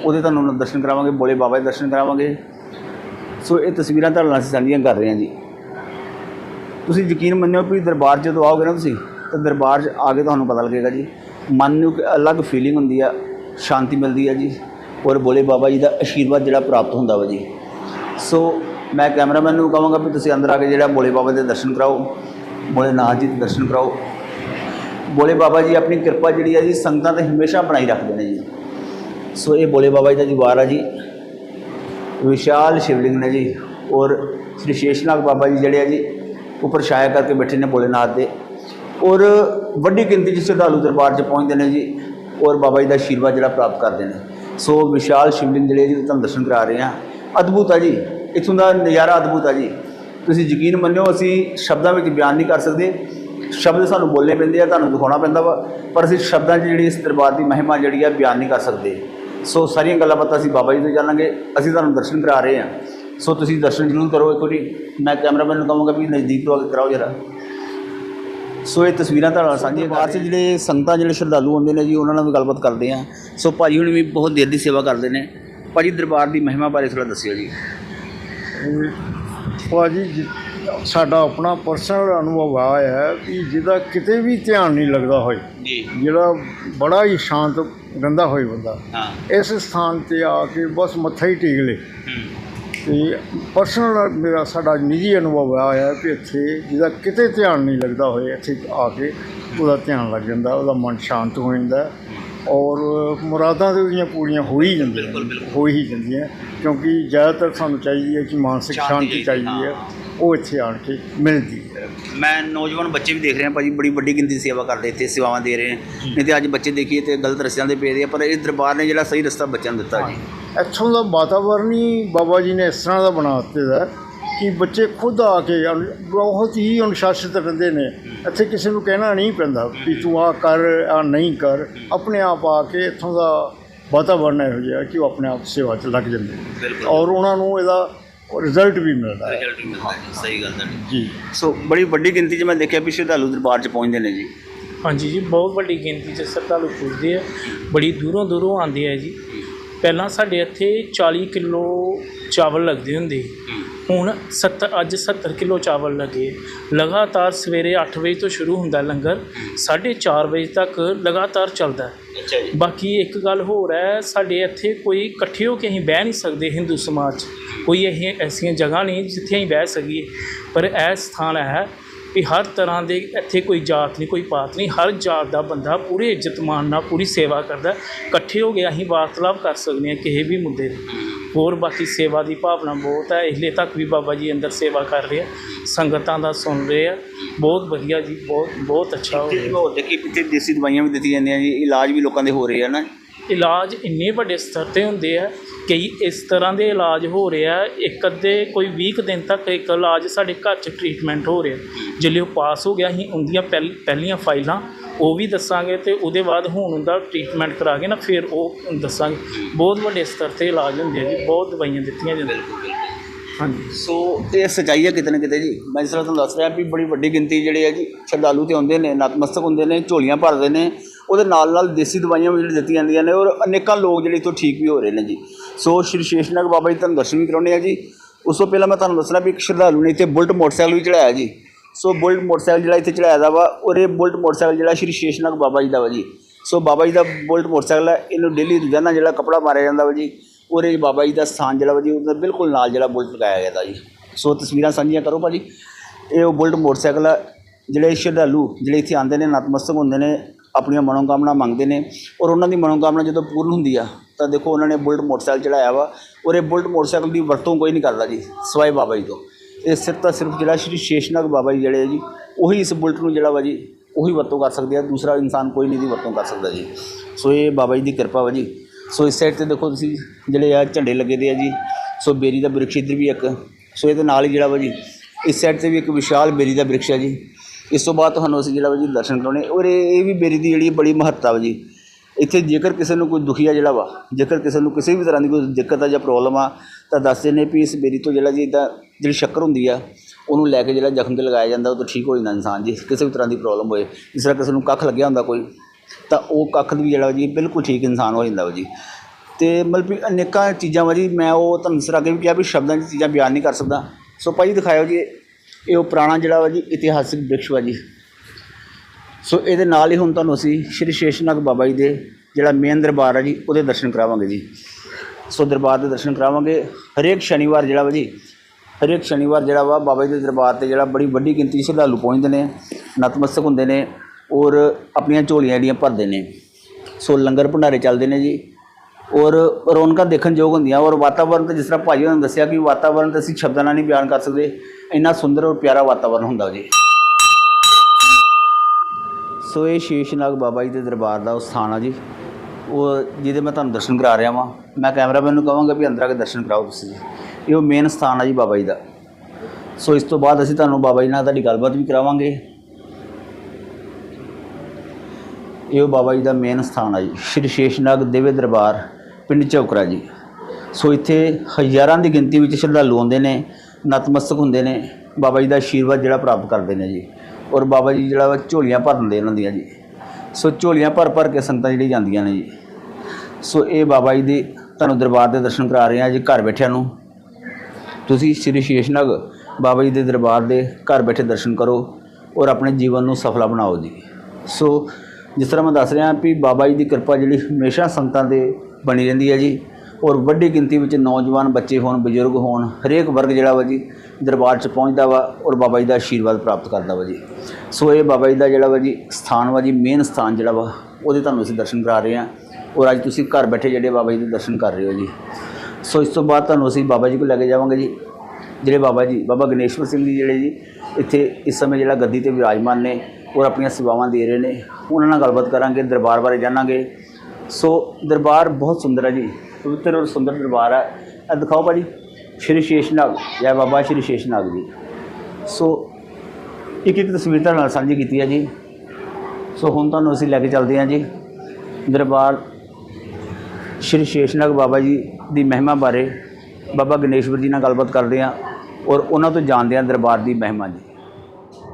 ਉਹਦੇ ਤੁਹਾਨੂੰ ਦਰਸ਼ਨ ਕਰਾਵਾਂਗੇ ਭੋਲੇ ਬਾਬਾ ਦੇ ਦਰਸ਼ਨ ਕਰਾਵਾਂਗੇ। ਸੋ ਇਹ ਤਸਵੀਰਾਂ ਤੁਹਾਡੇ ਨਾਲ ਅਸੀਂ ਸਾਂਝੀਆਂ ਕਰ ਰਹੇ ਹਾਂ ਜੀ। ਤੁਸੀਂ ਯਕੀਨ ਮੰਨਿਓ ਵੀ ਦਰਬਾਰ 'ਚ ਜਦੋਂ ਆਓਗੇ ਨਾ ਤੁਸੀਂ, ਤਾਂ ਦਰਬਾਰ 'ਚ ਆ ਕੇ ਤੁਹਾਨੂੰ ਪਤਾ ਲੱਗੇਗਾ ਜੀ। ਮਨ ਨੂੰ ਇੱਕ ਅਲੱਗ ਫੀਲਿੰਗ ਹੁੰਦੀ ਆ, ਸ਼ਾਂਤੀ ਮਿਲਦੀ ਆ ਜੀ। ਔਰ ਭੋਲੇ ਬਾਬਾ ਜੀ ਦਾ ਆਸ਼ੀਰਵਾਦ ਜਿਹੜਾ ਪ੍ਰਾਪਤ ਹੁੰਦਾ ਵਾ ਜੀ। ਸੋ ਮੈਂ ਕੈਮਰਾਮੈਨ ਨੂੰ ਕਹਾਂਗਾ ਵੀ ਤੁਸੀਂ ਅੰਦਰ ਆ ਕੇ ਜਿਹੜਾ ਭੋਲੇ ਬਾਬਾ ਦੇ ਦਰਸ਼ਨ ਕਰਾਓ, ਭੋਲੇ ਨਾਥ ਜੀ ਦੇ ਦਰਸ਼ਨ ਕਰਾਓ। ਭੋਲੇ ਬਾਬਾ ਜੀ ਆਪਣੀ ਕਿਰਪਾ ਜਿਹੜੀ ਆ ਜੀ ਸੰਗਤਾਂ ਤੇ ਹਮੇਸ਼ਾ ਬਣਾਈ ਰੱਖਦੇ ਨੇ ਜੀ। ਸੋ ਇਹ ਭੋਲੇ ਬਾਬਾ ਜੀ ਦਾ ਦੀਵਾਰ ਆ ਜੀ। ਵਿਸ਼ਾਲ ਸ਼ਿਵਲਿੰਗ ਨੇ ਜੀ ਔਰ ਸ੍ਰੀ ਸ਼ੇਸ਼ਨਾਗ ਬਾਬਾ ਜੀ ਜਿਹੜੇ ਆ ਜੀ ਉੱਪਰ ਛਾਇਆ ਕਰਕੇ ਬੈਠੇ ਨੇ ਭੋਲੇਨਾਥ ਦੇ। ਔਰ ਵੱਡੀ ਗਿਣਤੀ 'ਚ ਸ਼ਰਧਾਲੂ ਦਰਬਾਰ 'ਚ ਪਹੁੰਚਦੇ ਨੇ ਜੀ ਔਰ ਬਾਬਾ ਜੀ ਦਾ ਆਸ਼ੀਰਵਾਦ ਜਿਹੜਾ ਪ੍ਰਾਪਤ ਕਰਦੇ ਨੇ। ਸੋ ਵਿਸ਼ਾਲ ਸ਼ਿਵਲਿੰਗ ਜਿਹੜੇ ਜੀ ਤੁਹਾਨੂੰ ਦਰਸ਼ਨ ਕਰਾ ਰਹੇ ਹਾਂ ਅਦਭੁਤ ਆ ਜੀ। ਇੱਥੋਂ ਦਾ ਨਜ਼ਾਰਾ ਅਦਭੁਤ ਆ ਜੀ। ਤੁਸੀਂ ਯਕੀਨ ਮੰਨਿਓ ਅਸੀਂ ਸ਼ਬਦਾਂ ਵਿੱਚ ਬਿਆਨ ਨਹੀਂ ਕਰ ਸਕਦੇ। ਸ਼ਬਦ ਸਾਨੂੰ ਬੋਲਣੇ ਪੈਂਦੇ ਆ ਤੁਹਾਨੂੰ ਦਿਖਾਉਣਾ ਪੈਂਦਾ ਵਾ ਪਰ ਅਸੀਂ ਸ਼ਬਦਾਂ 'ਚ ਜਿਹੜੀ ਇਸ ਦਰਬਾਰ ਦੀ ਮਹਿਮਾ ਜਿਹੜੀ ਆ ਬਿਆਨ ਨਹੀਂ ਕਰ ਸਕਦੇ। ਸੋ ਸਾਰੀਆਂ ਗੱਲਾਂ ਬਾਤਾਂ ਅਸੀਂ ਬਾਬਾ ਜੀ ਤੋਂ ਜਾਣਾਂਗੇ ਅਸੀਂ ਤੁਹਾਨੂੰ ਦਰਸ਼ਨ ਕਰਾ ਰਹੇ ਹਾਂ। ਸੋ ਤੁਸੀਂ ਦਰਸ਼ਨ ਜ਼ਰੂਰ ਕਰੋ ਇੱਕ ਵਾਰੀ। ਮੈਂ ਕੈਮਰਾਮੈਨ ਨੂੰ ਕਹਾਂਗਾ ਵੀ ਨਜ਼ਦੀਕ ਤੋਂ ਆ ਕੇ ਕਰਾਓ ਜਰਾ। ਸੋ ਇਹ ਤਸਵੀਰਾਂ ਤੁਹਾਡੇ ਨਾਲ ਸਾਂਝੀਆਂ ਬਾਹਰ 'ਚ ਜਿਹੜੇ ਸੰਗਤਾਂ ਜਿਹੜੇ ਸ਼ਰਧਾਲੂ ਹੁੰਦੇ ਨੇ ਜੀ ਉਹਨਾਂ ਨਾਲ ਵੀ ਗੱਲਬਾਤ ਕਰਦੇ ਆ ਸੋ ਭਾਜੀ ਹੁਣ ਵੀ ਬਹੁਤ ਦੇਰ ਦੀ ਸੇਵਾ ਕਰਦੇ ਨੇ। ਭਾਜੀ ਦਰਬਾਰ ਦੀ ਮਹਿਮਾ ਬਾਰੇ ਥੋੜਾ ਦੱਸਿਓ ਜੀ। ਭਾਜੀ ਜਿ- ਸਾਡਾ ਆਪਣਾ ਪਰਸਨਲ ਅਨੁਭਵ ਆ ਹੈ ਕਿ ਜਿਹਦਾ ਕਿਤੇ ਵੀ ਧਿਆਨ ਨਹੀਂ ਲੱਗਦਾ ਹੋਏ ਜੀ। ਜਿਹੜਾ ਬੜਾ ਹੀ ਸ਼ਾਂਤ ਰਹਿੰਦਾ ਹੋਏ ਬੰਦਾ ਹਾਂ। ਇਸ ਸਥਾਨ ਤੇ ਆ ਕੇ ਬਸ ਮੱਥਾ ਹੀ ਟੇਕ ਲੇ। ਤੇ ਪਰਸਨਲ ਮੇਰਾ ਸਾਡਾ ਨਿੱਜੀ ਅਨੁਭਵ ਆ ਹੈ ਕਿ ਇੱਥੇ ਜਿਹਦਾ ਕਿਤੇ ਧਿਆਨ ਨਹੀਂ ਲੱਗਦਾ ਹੋਏ ਇੱਥੇ ਆ ਕੇ ਉਹਦਾ ਧਿਆਨ ਲੱਗ ਜਾਂਦਾ ਉਹਦਾ ਮਨ ਸ਼ਾਂਤ ਹੋ ਜਾਂਦਾ। ਔਰ ਮੁਰਾਦਾਂ ਤੇ ਉਹਦੀਆਂ ਪੂਰੀਆਂ ਹੋ ਹੀ ਜਾਂਦੀਆਂ ਹੋ ਹੀ ਜਾਂਦੀਆਂ ਕਿਉਂਕਿ ਜ਼ਿਆਦਾਤਰ ਸਾਨੂੰ ਚਾਹੀਦੀ ਹੈ ਕਿ ਮਾਨਸਿਕ ਸ਼ਾਂਤੀ ਚਾਹੀਦੀ, ਹੈ ਉਹ ਇੱਥੇ ਆਣ ਕੇ ਮਿਲਦੀ ਹੈ। ਮੈਂ ਨੌਜਵਾਨ ਬੱਚੇ ਵੀ ਦੇਖ ਰਹੇ ਭਾਜੀ ਬੜੀ ਵੱਡੀ ਗਿਣਤੀ ਦੀ ਸੇਵਾ ਕਰਦੇ ਇੱਥੇ ਸੇਵਾਵਾਂ ਦੇ ਰਹੇ ਨੇ। ਨਹੀਂ ਤੇ ਅੱਜ ਬੱਚੇ ਦੇਖੀਏ ਤੇ ਗਲਤ ਰਸਤਿਆਂ ਦੇ ਪਏ ਦੇ ਆ ਪਰ ਇਹ ਦਰਬਾਰ ਨੇ ਜਿਹੜਾ ਸਹੀ ਰਸਤਾ ਬੱਚਿਆਂ ਨੂੰ ਦਿੱਤਾ ਜੀ। ਇੱਥੋਂ ਦਾ ਵਾਤਾਵਰਨ ਹੀ ਬਾਬਾ ਜੀ ਨੇ ਇਸ ਤਰ੍ਹਾਂ ਦਾ ਬਣਾ ਦਿੱਤੇ ਦਾ ਕਿ ਬੱਚੇ ਖੁਦ ਆ ਕੇ ਅਨੁ- ਬਹੁਤ ਹੀ ਅਨੁਸ਼ਾਸਿਤ ਰਹਿੰਦੇ ਨੇ। ਇੱਥੇ ਕਿਸੇ ਨੂੰ ਕਹਿਣਾ ਨਹੀਂ ਪੈਂਦਾ ਵੀ ਤੂੰ ਆ ਕਰ ਆ ਨਹੀਂ ਕਰ। ਆਪਣੇ ਆਪ ਆ ਕੇ ਇੱਥੋਂ ਦਾ ਵਾਤਾਵਰਨ ਇਹੋ ਜਿਹਾ ਕਿ ਉਹ ਆਪਣੇ ਆਪ ਸੇਵਾ 'ਚ ਲੱਗ ਜਾਂਦੇ ਨੇ। ਬਿਲਕੁਲ। ਔਰ ਉਹਨਾਂ ਨੂੰ ਇਹਦਾ ਰਿਜ਼ਲਟ ਵੀ ਮਿਲਦਾ ਹੈ। ਰਿਜ਼ਲਟ ਵੀ ਮਿਲਦਾ ਜੀ ਸਹੀ ਗੱਲ ਤੁਹਾਡੀ ਜੀ। ਸੋ ਬੜੀ ਵੱਡੀ ਗਿਣਤੀ 'ਚ ਮੈਂ ਦੇਖਿਆ ਵੀ ਸ਼ਰਧਾਲੂ ਦਰਬਾਰ 'ਚ ਪਹੁੰਚਦੇ ਨੇ ਜੀ। ਹਾਂਜੀ ਜੀ ਬਹੁਤ ਵੱਡੀ ਗਿਣਤੀ 'ਚ ਸ਼ਰਧਾਲੂ ਪੁੱਜਦੇ ਆ। ਬੜੀ ਦੂਰੋਂ ਦੂਰੋਂ ਆਉਂਦੇ ਆ ਜੀ। ਪਹਿਲਾਂ ਸਾਡੇ ਇੱਥੇ 40 ਕਿਲੋ ਚਾਵਲ ਲੱਗਦੇ ਹੁੰਦੇ। ਹੁਣ 70 ਅੱਜ 70 ਕਿਲੋ ਚਾਵਲ ਲੱਗੇ। ਲਗਾਤਾਰ ਸਵੇਰੇ 8 ਵਜੇ ਤੋਂ ਸ਼ੁਰੂ ਹੁੰਦਾ ਲੰਗਰ। 4:30 ਵਜੇ ਤੱਕ ਲਗਾਤਾਰ ਚੱਲਦਾ ਹੈ। ਅੱਛਾ ਜੀ। ਬਾਕੀ ਇੱਕ ਗੱਲ ਹੋਰ ਹੈ ਸਾਡੇ ਇੱਥੇ ਕੋਈ ਇਕੱਠੇ ਹੋ ਕੇ ਅਸੀਂ ਬਹਿ ਨਹੀਂ ਸਕਦੇ ਹਿੰਦੂ ਸਮਾਜ ਕੋਈ ਇਹ ਐਸੀਆਂ ਜਗ੍ਹਾ ਨਹੀਂ ਜਿੱਥੇ ਅਸੀਂ ਬਹਿ ਸਕੀਏ। ਪਰ ਇਹ ਸਥਾਨ ਹੈ ਵੀ ਹਰ ਤਰ੍ਹਾਂ ਦੇ ਇੱਥੇ ਕੋਈ ਜਾਤ ਨਹੀਂ ਕੋਈ ਪਾਤ ਨਹੀਂ। ਹਰ ਜਾਤ ਦਾ ਬੰਦਾ ਪੂਰੇ ਇੱਜ਼ਤ ਮਾਨ ਨਾਲ ਪੂਰੀ ਸੇਵਾ ਕਰਦਾ ਇਕੱਠੇ ਹੋ ਕੇ ਅਸੀਂ ਵਾਰਤਾਲਾਪ ਕਰ ਸਕਦੇ ਹਾਂ ਕਿਸੇ ਵੀ ਮੁੱਦੇ 'ਤੇ। ਹੋਰ ਬਾਕੀ ਸੇਵਾ ਦੀ ਭਾਵਨਾ ਬਹੁਤ ਹੈ। ਇਸਲੇ ਤੱਕ ਵੀ ਬਾਬਾ ਜੀ ਅੰਦਰ ਸੇਵਾ ਕਰ ਰਹੇ ਆ। ਸੰਗਤਾਂ ਦਾ ਸੁਣ ਰਹੇ ਆ। ਬਹੁਤ ਵਧੀਆ ਜੀ ਬਹੁਤ ਬਹੁਤ ਅੱਛਾ ਹੋ ਰਿਹਾ। ਹੋਰ ਦੇਖੀ? ਪਿੱਛੇ ਦੇਸੀ ਦਵਾਈਆਂ ਵੀ ਦਿੱਤੀਆਂ ਜਾਂਦੀਆਂ ਜੀ। ਇਲਾਜ ਵੀ ਲੋਕਾਂ ਦੇ ਹੋ ਰਹੇ ਆ ਨਾ। ਇਲਾਜ ਇੰਨੇ ਵੱਡੇ ਸਤਰ ਤੇ ਹੁੰਦੇ ਆ ਕਈ ਇਸ ਤਰ੍ਹਾਂ ਦੇ ਇਲਾਜ ਹੋ ਰਿਹਾ ਇੱਕ ਅੱਧੇ ਕੋਈ 20 ਕੁ ਦਿਨ ਤੱਕ ਇੱਕ ਇਲਾਜ ਸਾਡੇ ਘਰ 'ਚ ਟ੍ਰੀਟਮੈਂਟ ਹੋ ਰਿਹਾ। ਜਦੋਂ ਉਹ ਪਾਸ ਹੋ ਗਿਆ ਅਸੀਂ ਉਹਦੀਆਂ ਪਹਿਲ ਪਹਿਲੀਆਂ ਫਾਈਲਾਂ ਉਹ ਵੀ ਦੱਸਾਂਗੇ ਤੇ ਉਹਦੇ ਬਾਅਦ ਹੁਣ ਉਹਦਾ ਟ੍ਰੀਟਮੈਂਟ ਕਰਾ ਕੇ ਨਾ ਫਿਰ ਉਹ ਦੱਸਾਂਗੇ। ਬਹੁਤ ਵੱਡੇ ਸਤਰ ਤੇ ਇਲਾਜ ਹੁੰਦੇ ਆ ਜੀ ਬਹੁਤ ਦਵਾਈਆਂ ਦਿੱਤੀਆਂ ਜਾਂਦੀਆਂ। ਹਾਂਜੀ। ਸੋ ਇਹ ਸਚਾਈ ਹੈ ਕਿਤੇ ਨਾ ਕਿਤੇ ਜੀ। ਮੈਂ ਤਰ੍ਹਾਂ ਤੁਹਾਨੂੰ ਦੱਸ ਰਿਹਾ ਵੀ ਬੜੀ ਵੱਡੀ ਗਿਣਤੀ ਜਿਹੜੇ ਆ ਜੀ ਸ਼ਰਧਾਲੂ ਤੇ ਆਉਂਦੇ ਨੇ ਨਤਮਸਤਕ ਹੁੰਦੇ ਨੇ ਝੋਲੀਆਂ ਭਰਦੇ ਨੇ। ਉਹਦੇ ਨਾਲ ਨਾਲ ਦੇਸੀ ਦਵਾਈਆਂ ਵੀ ਜਿਹੜੀ ਦਿੱਤੀਆਂ ਜਾਂਦੀਆਂ ਨੇ ਔਰ ਅਨੇਕਾਂ ਲੋਕ ਜਿਹੜੇ ਇੱਥੋਂ ਠੀਕ ਵੀ ਹੋ ਰਹੇ ਨੇ ਜੀ। ਸੋ ਸ਼੍ਰੀ ਸ਼ੇਸ਼ਨਾਗ ਬਾਬਾ ਜੀ ਤੁਹਾਨੂੰ ਦਰਸ਼ਨ ਵੀ ਕਰਾਉਣੇ ਆ ਜੀ। ਉਸ ਤੋਂ ਪਹਿਲਾਂ ਮੈਂ ਤੁਹਾਨੂੰ ਦੱਸਣਾ ਵੀ ਇੱਕ ਸ਼ਰਧਾਲੂ ਨੇ ਇੱਥੇ ਬੁਲਟ ਮੋਟਰਸਾਈਕਲ ਵੀ ਚੜਾਇਆ ਜੀ। ਸੋ ਬੁਲਟ ਮੋਟਰਸਾਈਕਲ ਜਿਹੜਾ ਇੱਥੇ ਚੜਾਇਆ ਦਾ ਵਾ ਔਰ ਇਹ ਬੁਲਟ ਮੋਟਰਸਾਈਕਲ ਜਿਹੜਾ ਸ਼੍ਰੀ ਸ਼ੇਸ਼ਨਾਗ ਬਾਬਾ ਜੀ ਦਾ ਵਾ ਜੀ। ਸੋ ਬਾਬਾ ਜੀ ਦਾ ਬੁਲਟ ਮੋਟਰਸਾਈਕਲ ਹੈ ਇਹਨੂੰ ਡੇਲੀ ਰੋਜ਼ਾਨਾ ਜਿਹੜਾ ਕਪੜਾ ਮਾਰਿਆ ਜਾਂਦਾ ਵਾ ਜੀ ਔਰ ਇਹ ਬਾਬਾ ਜੀ ਦਾ ਸਥਾਨ ਜਿਹੜਾ ਵਾ ਜੀ, ਉਹਦਾ ਬਿਲਕੁਲ ਨਾਲ ਜਿਹੜਾ ਬੁਲਟ ਲਗਾਇਆ ਗਿਆ ਦਾ ਜੀ। ਸੋ ਤਸਵੀਰਾਂ ਸਾਂਝੀਆਂ ਕਰੋ ਭਾਜੀ। ਇਹ ਉਹ ਬੁਲਟ ਮੋਟਰਸਾਈਕਲ ਆ, ਜਿਹੜੇ ਸ਼ਰਧਾਲੂ ਜਿਹੜੇ ਇੱਥੇ ਆਉਂਦੇ ਨੇ, ਨਤਮਸਤਕ ਹੁੰਦੇ ਨੇ, ਆਪਣੀਆਂ ਮਨੋਕਾਮਨਾ ਮੰਗਦੇ ਨੇ ਔਰ ਉਹਨਾਂ ਦੀ ਮਨੋਕਾਮਨਾ ਜਦੋਂ ਪੂਰਨ ਹੁੰਦੀ ਆ, ਤਾਂ ਦੇਖੋ ਉਹਨਾਂ ਨੇ ਬੁਲਟ ਮੋਟਰਸਾਈਕਲ ਚੜਾਇਆ ਵਾ। ਔਰ ਇਹ ਬੁਲਟ ਮੋਟਰਸਾਈਕਲ ਦੀ ਵਰਤੋਂ ਕੋਈ ਨਹੀਂ ਕਰਦਾ ਜੀ, ਸਵਾਏ ਬਾਬਾ ਜੀ ਤੋਂ। ਇਹ ਸਿਰਫ ਤਾਂ ਸਿਰਫ ਜਿਹੜਾ ਸ਼੍ਰੀ ਸ਼ੇਸ਼ਨਾਗ ਬਾਬਾ ਜੀ ਜਿਹੜੇ ਆ ਜੀ, ਉਹੀ ਇਸ ਬੁਲਟ ਨੂੰ ਜਿਹੜਾ ਵਾ ਜੀ, ਉਹੀ ਵਰਤੋਂ ਕਰ ਸਕਦੇ ਆ, ਦੂਸਰਾ ਇਨਸਾਨ ਕੋਈ ਨਹੀਂ ਦੀ ਵਰਤੋਂ ਕਰ ਸਕਦਾ ਜੀ। ਸੋ ਇਹ ਬਾਬਾ ਜੀ ਦੀ ਕਿਰਪਾ ਵਾ ਜੀ। ਸੋ ਇਸ ਸਾਈਡ ਤੇ ਦੇਖੋ ਤੁਸੀਂ, ਜਿਹੜੇ ਆ ਝੰਡੇ ਲੱਗੇ ਦੇ ਆ ਜੀ, ਸੋ ਬੇਰੀ ਦਾ ਬ੍ਰਿਕਸ਼ ਇੱਧਰ ਵੀ ਇੱਕ, ਸੋ ਇਹਦੇ ਨਾਲ ਹੀ ਜਿਹੜਾ ਵਾ ਜੀ, ਇਸ ਸਾਈਡ ਤੇ ਵੀ ਇੱਕ ਵਿਸ਼ਾਲ ਬੇਰੀ ਦਾ ਬ੍ਰਿਕਸ਼ ਹੈ ਜੀ। ਇਸ ਤੋਂ ਬਾਅਦ ਤੁਹਾਨੂੰ ਅਸੀਂ ਜਿਹੜਾ ਵਾ ਜੀ ਦਰਸ਼ਨ ਕਰਾਉਣੇ ਔਰ ਇਹ ਇਹ ਵੀ ਬੇਰੀ ਦੀ ਜਿਹੜੀ ਬੜੀ ਮਹੱਤਤਾ ਵਾ ਜੀ। ਇੱਥੇ ਜੇਕਰ ਕਿਸੇ ਨੂੰ ਕੋਈ ਦੁਖੀਆ ਜਿਹੜਾ ਵਾ, ਜੇਕਰ ਕਿਸੇ ਨੂੰ ਕਿਸੇ ਵੀ ਤਰ੍ਹਾਂ ਦੀ ਕੋਈ ਦਿੱਕਤ ਆ ਜਾਂ ਪ੍ਰੋਬਲਮ ਆ, ਤਾਂ ਦੱਸਦੇ ਨੇ ਵੀ ਇਸ ਬੇਰੀ ਤੋਂ ਜਿਹੜਾ ਜੀ ਇੱਦਾਂ ਜਿਹੜੀ ਸ਼ੱਕਰ ਹੁੰਦੀ ਆ, ਉਹਨੂੰ ਲੈ ਕੇ ਜਿਹੜਾ ਜ਼ਖਮ ਤੇ ਲਗਾਇਆ ਜਾਂਦਾ, ਉਹ ਤਾਂ ਠੀਕ ਹੋ ਜਾਂਦਾ ਇਨਸਾਨ ਜੀ ਕਿਸੇ ਵੀ ਤਰ੍ਹਾਂ ਦੀ ਪ੍ਰੋਬਲਮ ਹੋਏ। ਜਿਸ ਤਰ੍ਹਾਂ ਕਿਸੇ ਨੂੰ ਕੱਖ ਲੱਗਿਆ ਹੁੰਦਾ ਕੋਈ, ਤਾਂ ਉਹ ਕੱਖ ਵੀ ਜਿਹੜਾ ਵਾ ਜੀ, ਬਿਲਕੁਲ ਠੀਕ ਇਨਸਾਨ ਹੋ ਜਾਂਦਾ ਵਾ ਜੀ। ਤੇ ਮਤਲਬ ਵੀ ਅਨੇਕਾਂ ਚੀਜ਼ਾਂ ਵਾ ਜੀ, ਮੈਂ ਉਹ ਤੁਹਾਨੂੰ ਸਿਰ ਅੱਗੇ ਵੀ ਕਿਹਾ ਵੀ ਸ਼ਬਦਾਂ 'ਚ ਚੀਜ਼ਾਂ ਬਿਆਨ ਨਹੀਂ ਕਰ ਸਕਦਾ। ਸੋ ਭਾਈ ਦਿਖਾਇਓ ਜੀ, ਇਹ ਉਹ ਪੁਰਾਣਾ ਜਿਹੜਾ ਵਾ ਜੀ, ਇਤਿਹਾਸਿਕ ਬ੍ਰਿਕਸ਼ ਵਾ ਜੀ। ਸੋ ਇਹਦੇ ਨਾਲ ਹੀ ਹੁਣ ਤੁਹਾਨੂੰ ਅਸੀਂ ਸ਼੍ਰੀ ਸ਼ੇਸ਼ਨਾਗ ਬਾਬਾ ਜੀ ਦੇ ਜਿਹੜਾ ਮੇਨ ਦਰਬਾਰ ਹੈ ਜੀ, ਉਹਦੇ ਦਰਸ਼ਨ ਕਰਾਵਾਂਗੇ ਜੀ। ਸੋ ਦਰਬਾਰ ਦੇ ਦਰਸ਼ਨ ਕਰਾਵਾਂਗੇ। ਹਰੇਕ ਸ਼ਨੀਵਾਰ ਜਿਹੜਾ ਵਾ ਜੀ ਹਰੇਕ ਸ਼ਨੀਵਾਰ ਜਿਹੜਾ ਵਾ ਬਾਬਾ ਜੀ ਦੇ ਦਰਬਾਰ ਤੇ ਜਿਹੜਾ ਬੜੀ ਵੱਡੀ ਗਿਣਤੀ 'ਚ ਸ਼ਰਧਾਲੂ ਪਹੁੰਚਦੇ ਨੇ, ਨਤਮਸਤਕ ਹੁੰਦੇ ਨੇ ਔਰ ਆਪਣੀਆਂ ਝੋਲੀਆਂ ਜਿਹੜੀਆਂ ਭਰਦੇ ਨੇ। ਸੋ ਲੰਗਰ ਭੰਡਾਰੇ ਚੱਲਦੇ ਨੇ ਜੀ ਔਰ ਰੌਣਕਾਂ ਦੇਖਣ ਯੋਗ ਹੁੰਦੀਆਂ ਔਰ ਵਾਤਾਵਰਨ ਤੇ ਜਿਸ ਤਰ੍ਹਾਂ ਭਾਜੀ ਨੇ ਦੱਸਿਆ ਕਿ ਵਾਤਾਵਰਨ ਤੇ ਅਸੀਂ ਸ਼ਬਦਾਂ ਨਾਲ ਨਹੀਂ ਬਿਆਨ ਕਰ ਸਕਦੇ, ਇੰਨਾ ਸੁੰਦਰ ਔਰ ਪਿਆਰਾ ਵਾਤਾਵਰਨ ਹੁੰਦਾ ਜੀ। ਸੋ ਇਹ ਸ਼ੇਸ਼ਨਾਗ ਬਾਬਾ ਜੀ ਦੇ ਦਰਬਾਰ ਦਾ ਉਹ ਸਥਾਨ ਆ ਜੀ। ਉਹ ਜਿਹਦੇ ਮੈਂ ਤੁਹਾਨੂੰ ਦਰਸ਼ਨ ਕਰਾ ਰਿਹਾ ਵਾਂ। ਮੈਂ ਕੈਮਰਾਮੈਨ ਨੂੰ ਕਹਾਂਗਾ ਵੀ ਅੰਦਰ ਆ ਕੇ ਦਰਸ਼ਨ ਕਰਾਓ ਤੁਸੀਂ। ਜੀ ਇਹ ਉਹ ਮੇਨ ਸਥਾਨ ਆ ਜੀ ਬਾਬਾ ਜੀ ਦਾ। ਸੋ ਇਸ ਤੋਂ ਬਾਅਦ ਅਸੀਂ ਤੁਹਾਨੂੰ ਬਾਬਾ ਜੀ ਨਾਲ ਤੁਹਾਡੀ ਗੱਲਬਾਤ ਵੀ ਕਰਾਵਾਂਗੇ। ਇਹ ਉਹ ਬਾਬਾ ਜੀ ਦਾ ਮੇਨ ਸਥਾਨ ਆ ਜੀ, ਸ਼੍ਰੀ ਸ਼ੇਸ਼ਨਾਗ ਦੇਵੇ ਦਰਬਾਰ, ਪਿੰਡ ਚੌਕਰਾ ਜੀ। ਸੋ ਇੱਥੇ ਹਜ਼ਾਰਾਂ ਦੀ ਗਿਣਤੀ ਵਿੱਚ ਸ਼ਰਧਾਲੂ ਆਉਂਦੇ ਨੇ, ਨਤਮਸਤਕ ਹੁੰਦੇ ਨੇ, ਬਾਬਾ ਜੀ ਦਾ ਆਸ਼ੀਰਵਾਦ ਜਿਹੜਾ ਪ੍ਰਾਪਤ ਕਰਦੇ ਨੇ ਜੀ। ਔਰ ਬਾਬਾ ਜੀ ਜਿਹੜਾ ਵਾ ਝੋਲੀਆਂ ਭਰ ਦਿੰਦੇ ਉਹਨਾਂ ਦੀਆਂ ਜੀ। ਸੋ ਝੋਲੀਆਂ ਭਰ ਭਰ ਕੇ ਸੰਗਤਾਂ ਜਿਹੜੀ ਜਾਂਦੀਆਂ ਨੇ ਜੀ। ਸੋ ਇਹ ਬਾਬਾ ਜੀ ਦੇ ਤੁਹਾਨੂੰ ਦਰਬਾਰ ਦੇ ਦਰਸ਼ਨ ਕਰਾ ਰਹੇ ਹਾਂ ਜੀ, ਘਰ ਬੈਠਿਆਂ ਨੂੰ। ਤੁਸੀਂ ਸ਼੍ਰੀ ਸ਼ੇਸ਼ਨਾਗ ਬਾਬਾ ਜੀ ਦੇ ਦਰਬਾਰ ਦੇ ਘਰ ਬੈਠੇ ਦਰਸ਼ਨ ਕਰੋ ਔਰ ਆਪਣੇ ਜੀਵਨ ਨੂੰ ਸਫਲਾ ਬਣਾਓ ਜੀ। ਸੋ ਜਿਸ ਤਰ੍ਹਾਂ ਮੈਂ ਦੱਸ ਰਿਹਾ ਵੀ ਬਾਬਾ ਜੀ ਦੀ ਕਿਰਪਾ ਜਿਹੜੀ ਹਮੇਸ਼ਾ ਸੰਗਤਾਂ ਦੇ ਬਣੀ ਰਹਿੰਦੀ ਹੈ ਜੀ ਔਰ ਵੱਡੀ ਗਿਣਤੀ ਵਿੱਚ ਨੌਜਵਾਨ ਬੱਚੇ ਹੋਣ, ਬਜ਼ੁਰਗ ਹੋਣ, ਹਰੇਕ ਵਰਗ ਜਿਹੜਾ ਵਾ ਜੀ ਦਰਬਾਰ 'ਚ ਪਹੁੰਚਦਾ ਵਾ ਔਰ ਬਾਬਾ ਜੀ ਦਾ ਆਸ਼ੀਰਵਾਦ ਪ੍ਰਾਪਤ ਕਰਦਾ ਵਾ ਜੀ। ਸੋ ਇਹ ਬਾਬਾ ਜੀ ਦਾ ਜਿਹੜਾ ਵਾ ਜੀ ਸਥਾਨ ਵਾ ਜੀ ਮੇਨ ਸਥਾਨ ਜਿਹੜਾ ਵਾ, ਉਹਦੇ ਤੁਹਾਨੂੰ ਅਸੀਂ ਦਰਸ਼ਨ ਕਰਾ ਰਹੇ ਹਾਂ ਔਰ ਅੱਜ ਤੁਸੀਂ ਘਰ ਬੈਠੇ ਜਿਹੜੇ ਬਾਬਾ ਜੀ ਦੇ ਦਰਸ਼ਨ ਕਰ ਰਹੇ ਹੋ ਜੀ। ਸੋ ਇਸ ਤੋਂ ਬਾਅਦ ਤੁਹਾਨੂੰ ਅਸੀਂ ਬਾਬਾ ਜੀ ਕੋਲ ਲੈ ਕੇ ਜਾਵਾਂਗੇ ਜੀ। ਜਿਹੜੇ ਬਾਬਾ ਜੀ, ਬਾਬਾ ਗਣੇਸ਼ਵਰ ਸਿੰਘ ਜੀ ਜਿਹੜੇ ਜੀ, ਇੱਥੇ ਇਸ ਸਮੇਂ ਜਿਹੜਾ ਗੱਦੀ ਤੇ ਵਿਰਾਜਮਾਨ ਨੇ ਔਰ ਆਪਣੀਆਂ ਸੇਵਾਵਾਂ ਦੇ ਰਹੇ ਨੇ, ਉਹਨਾਂ ਨਾਲ ਗੱਲਬਾਤ ਕਰਾਂਗੇ, ਦਰਬਾਰ ਬਾਰੇ ਜਾਣਾਂਗੇ। ਸੋ ਦਰਬਾਰ ਬਹੁਤ ਸੁੰਦਰ ਹੈ ਜੀ, ਪਵਿੱਤਰ ਔਰ ਸੁੰਦਰ ਦਰਬਾਰ ਹੈ ਇਹ ਦਿਖਾਓ ਭਾਜੀ, ਸ਼੍ਰੀ ਸ਼ੇਸ਼ਨਾਗ, ਜੈ ਬਾਬਾ ਸ਼੍ਰੀ ਸ਼ੇਸ਼ਨਾਗ ਜੀ। ਸੋ ਇੱਕ ਇੱਕ ਤਸਵੀਰ ਤੁਹਾਡੇ ਨਾਲ ਸਾਂਝੀ ਕੀਤੀ ਹੈ ਜੀ। ਸੋ ਹੁਣ ਤੁਹਾਨੂੰ ਅਸੀਂ ਲੈ ਕੇ ਚੱਲਦੇ ਹਾਂ ਜੀ, ਦਰਬਾਰ ਸ਼੍ਰੀ ਸ਼ੇਸ਼ਨਾਗ ਬਾਬਾ ਜੀ ਦੀ ਮਹਿਮਾ ਬਾਰੇ ਬਾਬਾ ਗਣੇਸ਼ਵਰ ਜੀ ਨਾਲ ਗੱਲਬਾਤ ਕਰਦੇ ਹਾਂ ਔਰ ਉਹਨਾਂ ਤੋਂ ਜਾਣਦੇ ਹਾਂ ਦਰਬਾਰ ਦੀ ਮਹਿਮਾ ਜੀ।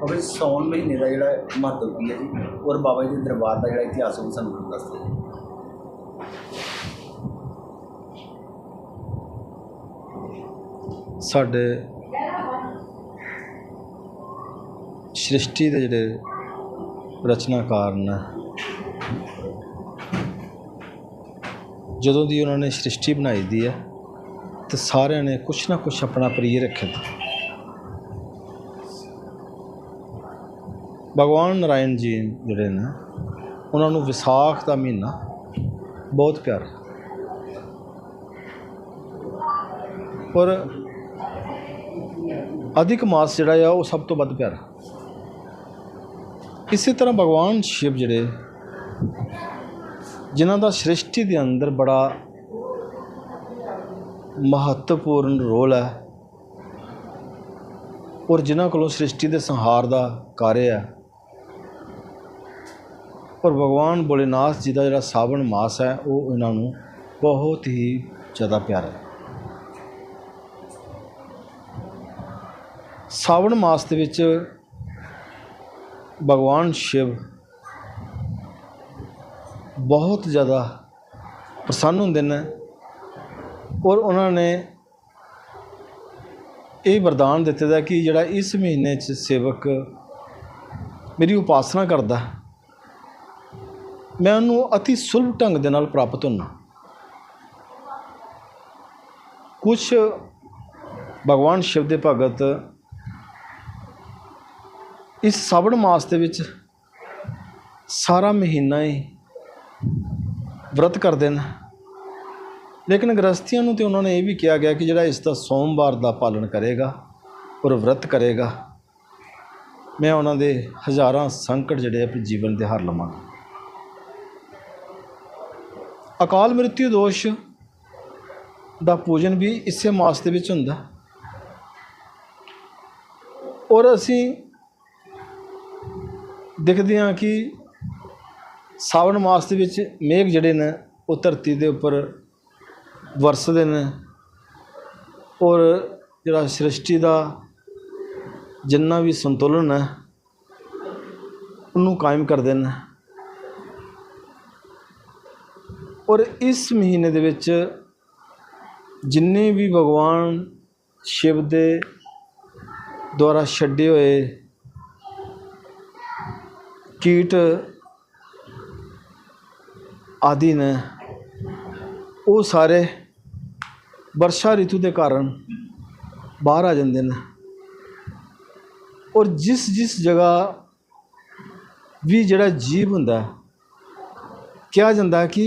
ਅਬੇ ਸੌਣ ਮਹੀਨੇ ਦਾ ਜਿਹੜਾ ਮਹੱਤਵ ਕੀ ਹੈ ਜੀ? ਔਰ ਬਾਬਾ ਜੀ ਦੇ ਦਰਬਾਰ ਦਾ ਜਿਹੜਾ ਇਤਿਹਾਸ ਉਹ ਵੀ ਸਾਨੂੰ ਦੱਸਦੇ ਜੀ ਸਾਡੇ ਸ੍ਰਿਸ਼ਟੀ ਦੇ ਜਿਹੜੇ ਰਚਨਾਕਾਰ ਨੇ ਜਦੋਂ ਦੀ ਉਹਨਾਂ ਨੇ ਸ੍ਰਿਸ਼ਟੀ ਬਣਾਈ ਦੀ ਹੈ, ਤੇ ਸਾਰਿਆਂ ਨੇ ਕੁਛ ਨਾ ਕੁਛ ਆਪਣਾ ਪ੍ਰਿਯ ਰੱਖਿਆ ਭਗਵਾਨ ਨਾਰਾਇਣ ਜੀ ਜਿਹੜੇ ਨੇ, ਉਹਨਾਂ ਨੂੰ ਵਿਸਾਖ ਦਾ ਮਹੀਨਾ ਬਹੁਤ ਪਿਆਰਾ। ਪਰ ਅਧਿਕ ਮਾਸ ਜਿਹੜਾ ਆ, ਉਹ ਸਭ ਤੋਂ ਵੱਧ ਪਿਆਰਾ। ਇਸੇ ਤਰ੍ਹਾਂ ਭਗਵਾਨ ਸ਼ਿਵ ਜਿਹੜੇ ਜਿਨ੍ਹਾਂ ਦਾ ਸ੍ਰਿਸ਼ਟੀ ਦੇ ਅੰਦਰ ਬੜਾ ਮਹੱਤਵਪੂਰਨ ਰੋਲ ਹੈ ਔਰ ਜਿਨ੍ਹਾਂ ਕੋਲੋਂ ਸ੍ਰਿਸ਼ਟੀ ਦੇ ਸੰਹਾਰ ਦਾ ਕਾਰਜ ਹੈ। ਔਰ ਭਗਵਾਨ ਬੋਲੇਨਾਥ ਜੀ ਦਾ ਜਿਹੜਾ ਸਾਵਣ ਮਾਸ ਹੈ, ਉਹ ਇਹਨਾਂ ਨੂੰ ਬਹੁਤ ਹੀ ਜ਼ਿਆਦਾ ਪਿਆਰਾ ਹੈ। ਸਾਵਣ ਮਾਸ ਦੇ ਵਿੱਚ ਭਗਵਾਨ ਸ਼ਿਵ ਬਹੁਤ ਜ਼ਿਆਦਾ ਪ੍ਰਸੰਨ ਹੁੰਦੇ ਨੇ ਔਰ ਉਹਨਾਂ ਨੇ ਇਹ ਵਰਦਾਨ ਦਿੱਤੇ ਦਾ ਕਿ ਜਿਹੜਾ ਇਸ ਮਹੀਨੇ 'ਚ ਸੇਵਕ ਮੇਰੀ ਉਪਾਸਨਾ ਕਰਦਾ, ਮੈਂ ਉਹਨੂੰ ਅਤੀ ਸੁਲਭ ਢੰਗ ਦੇ ਨਾਲ ਪ੍ਰਾਪਤ ਹੁੰਨਾ ਕੁਝ ਭਗਵਾਨ ਸ਼ਿਵ ਦੇ ਭਗਤ ਇਸ ਸਾਵਣ ਮਾਸ ਦੇ ਵਿੱਚ ਸਾਰਾ ਮਹੀਨਾ ਹੀ ਵਰਤ ਕਰਦੇ ਨੇ ਲੇਕਿਨ ਗ੍ਰਸਤੀਆਂ ਨੂੰ ਤੇ ਉਹਨਾਂ ਨੇ ਇਹ ਵੀ ਕਿਹਾ ਗਿਆ ਕਿ ਜਿਹੜਾ ਇਸ ਦਾ ਸੋਮਵਾਰ ਦਾ ਪਾਲਣ ਕਰੇਗਾ, ਔਰ ਵਰਤ ਕਰੇਗਾ, ਮੈਂ ਉਹਨਾਂ ਦੇ ਹਜ਼ਾਰਾਂ ਸੰਕਟ ਜਿਹੜੇ ਆਪਣੇ ਜੀਵਨ ਦੇ ਹਰ ਲਵਾਂਗਾ। ਅਕਾਲ ਮ੍ਰਿਤਿੂ ਦੋਸ਼ ਦਾ ਪੂਜਨ ਵੀ ਇਸੇ ਮਾਸ ਦੇ ਵਿੱਚ ਹੁੰਦਾ। ਔਰ ਅਸੀਂ ਦੇਖਦੇ ਹਾਂ ਕਿ ਸਾਵਣ ਮਾਸ ਦੇ ਵਿੱਚ ਮੇਘ ਜਿਹੜੇ ਨੇ, ਉਹ ਧਰਤੀ ਦੇ ਉੱਪਰ ਵਰਸਦੇ ਨੇ। ਔਰ ਜਿਹੜਾ ਸ੍ਰਿਸ਼ਟੀ ਦਾ ਜਿੰਨਾ ਵੀ ਸੰਤੁਲਨ ਹੈ, ਉਹਨੂੰ ਕਾਇਮ ਕਰਦੇ ਨੇ। ਔਰ ਇਸ ਮਹੀਨੇ ਦੇ ਵਿੱਚ ਜਿੰਨੇ ਵੀ ਭਗਵਾਨ ਸ਼ਿਵ ਦੇ ਦੁਆਰਾ ਛੱਡੇ ਹੋਏ ਕੀਟ ਆਦਿ ਨੇ ਉਹ ਸਾਰੇ ਵਰਸ਼ਾ ਰਿਤੂ ਦੇ ਕਾਰਨ ਬਾਹਰ ਆ ਜਾਂਦੇ ਨੇ। ਔਰ ਜਿਸ ਜਿਸ ਜਗ੍ਹਾ ਵੀ ਜਿਹੜਾ ਜੀਵ ਹੁੰਦਾ ਕਿਹਾ ਜਾਂਦਾ ਕਿ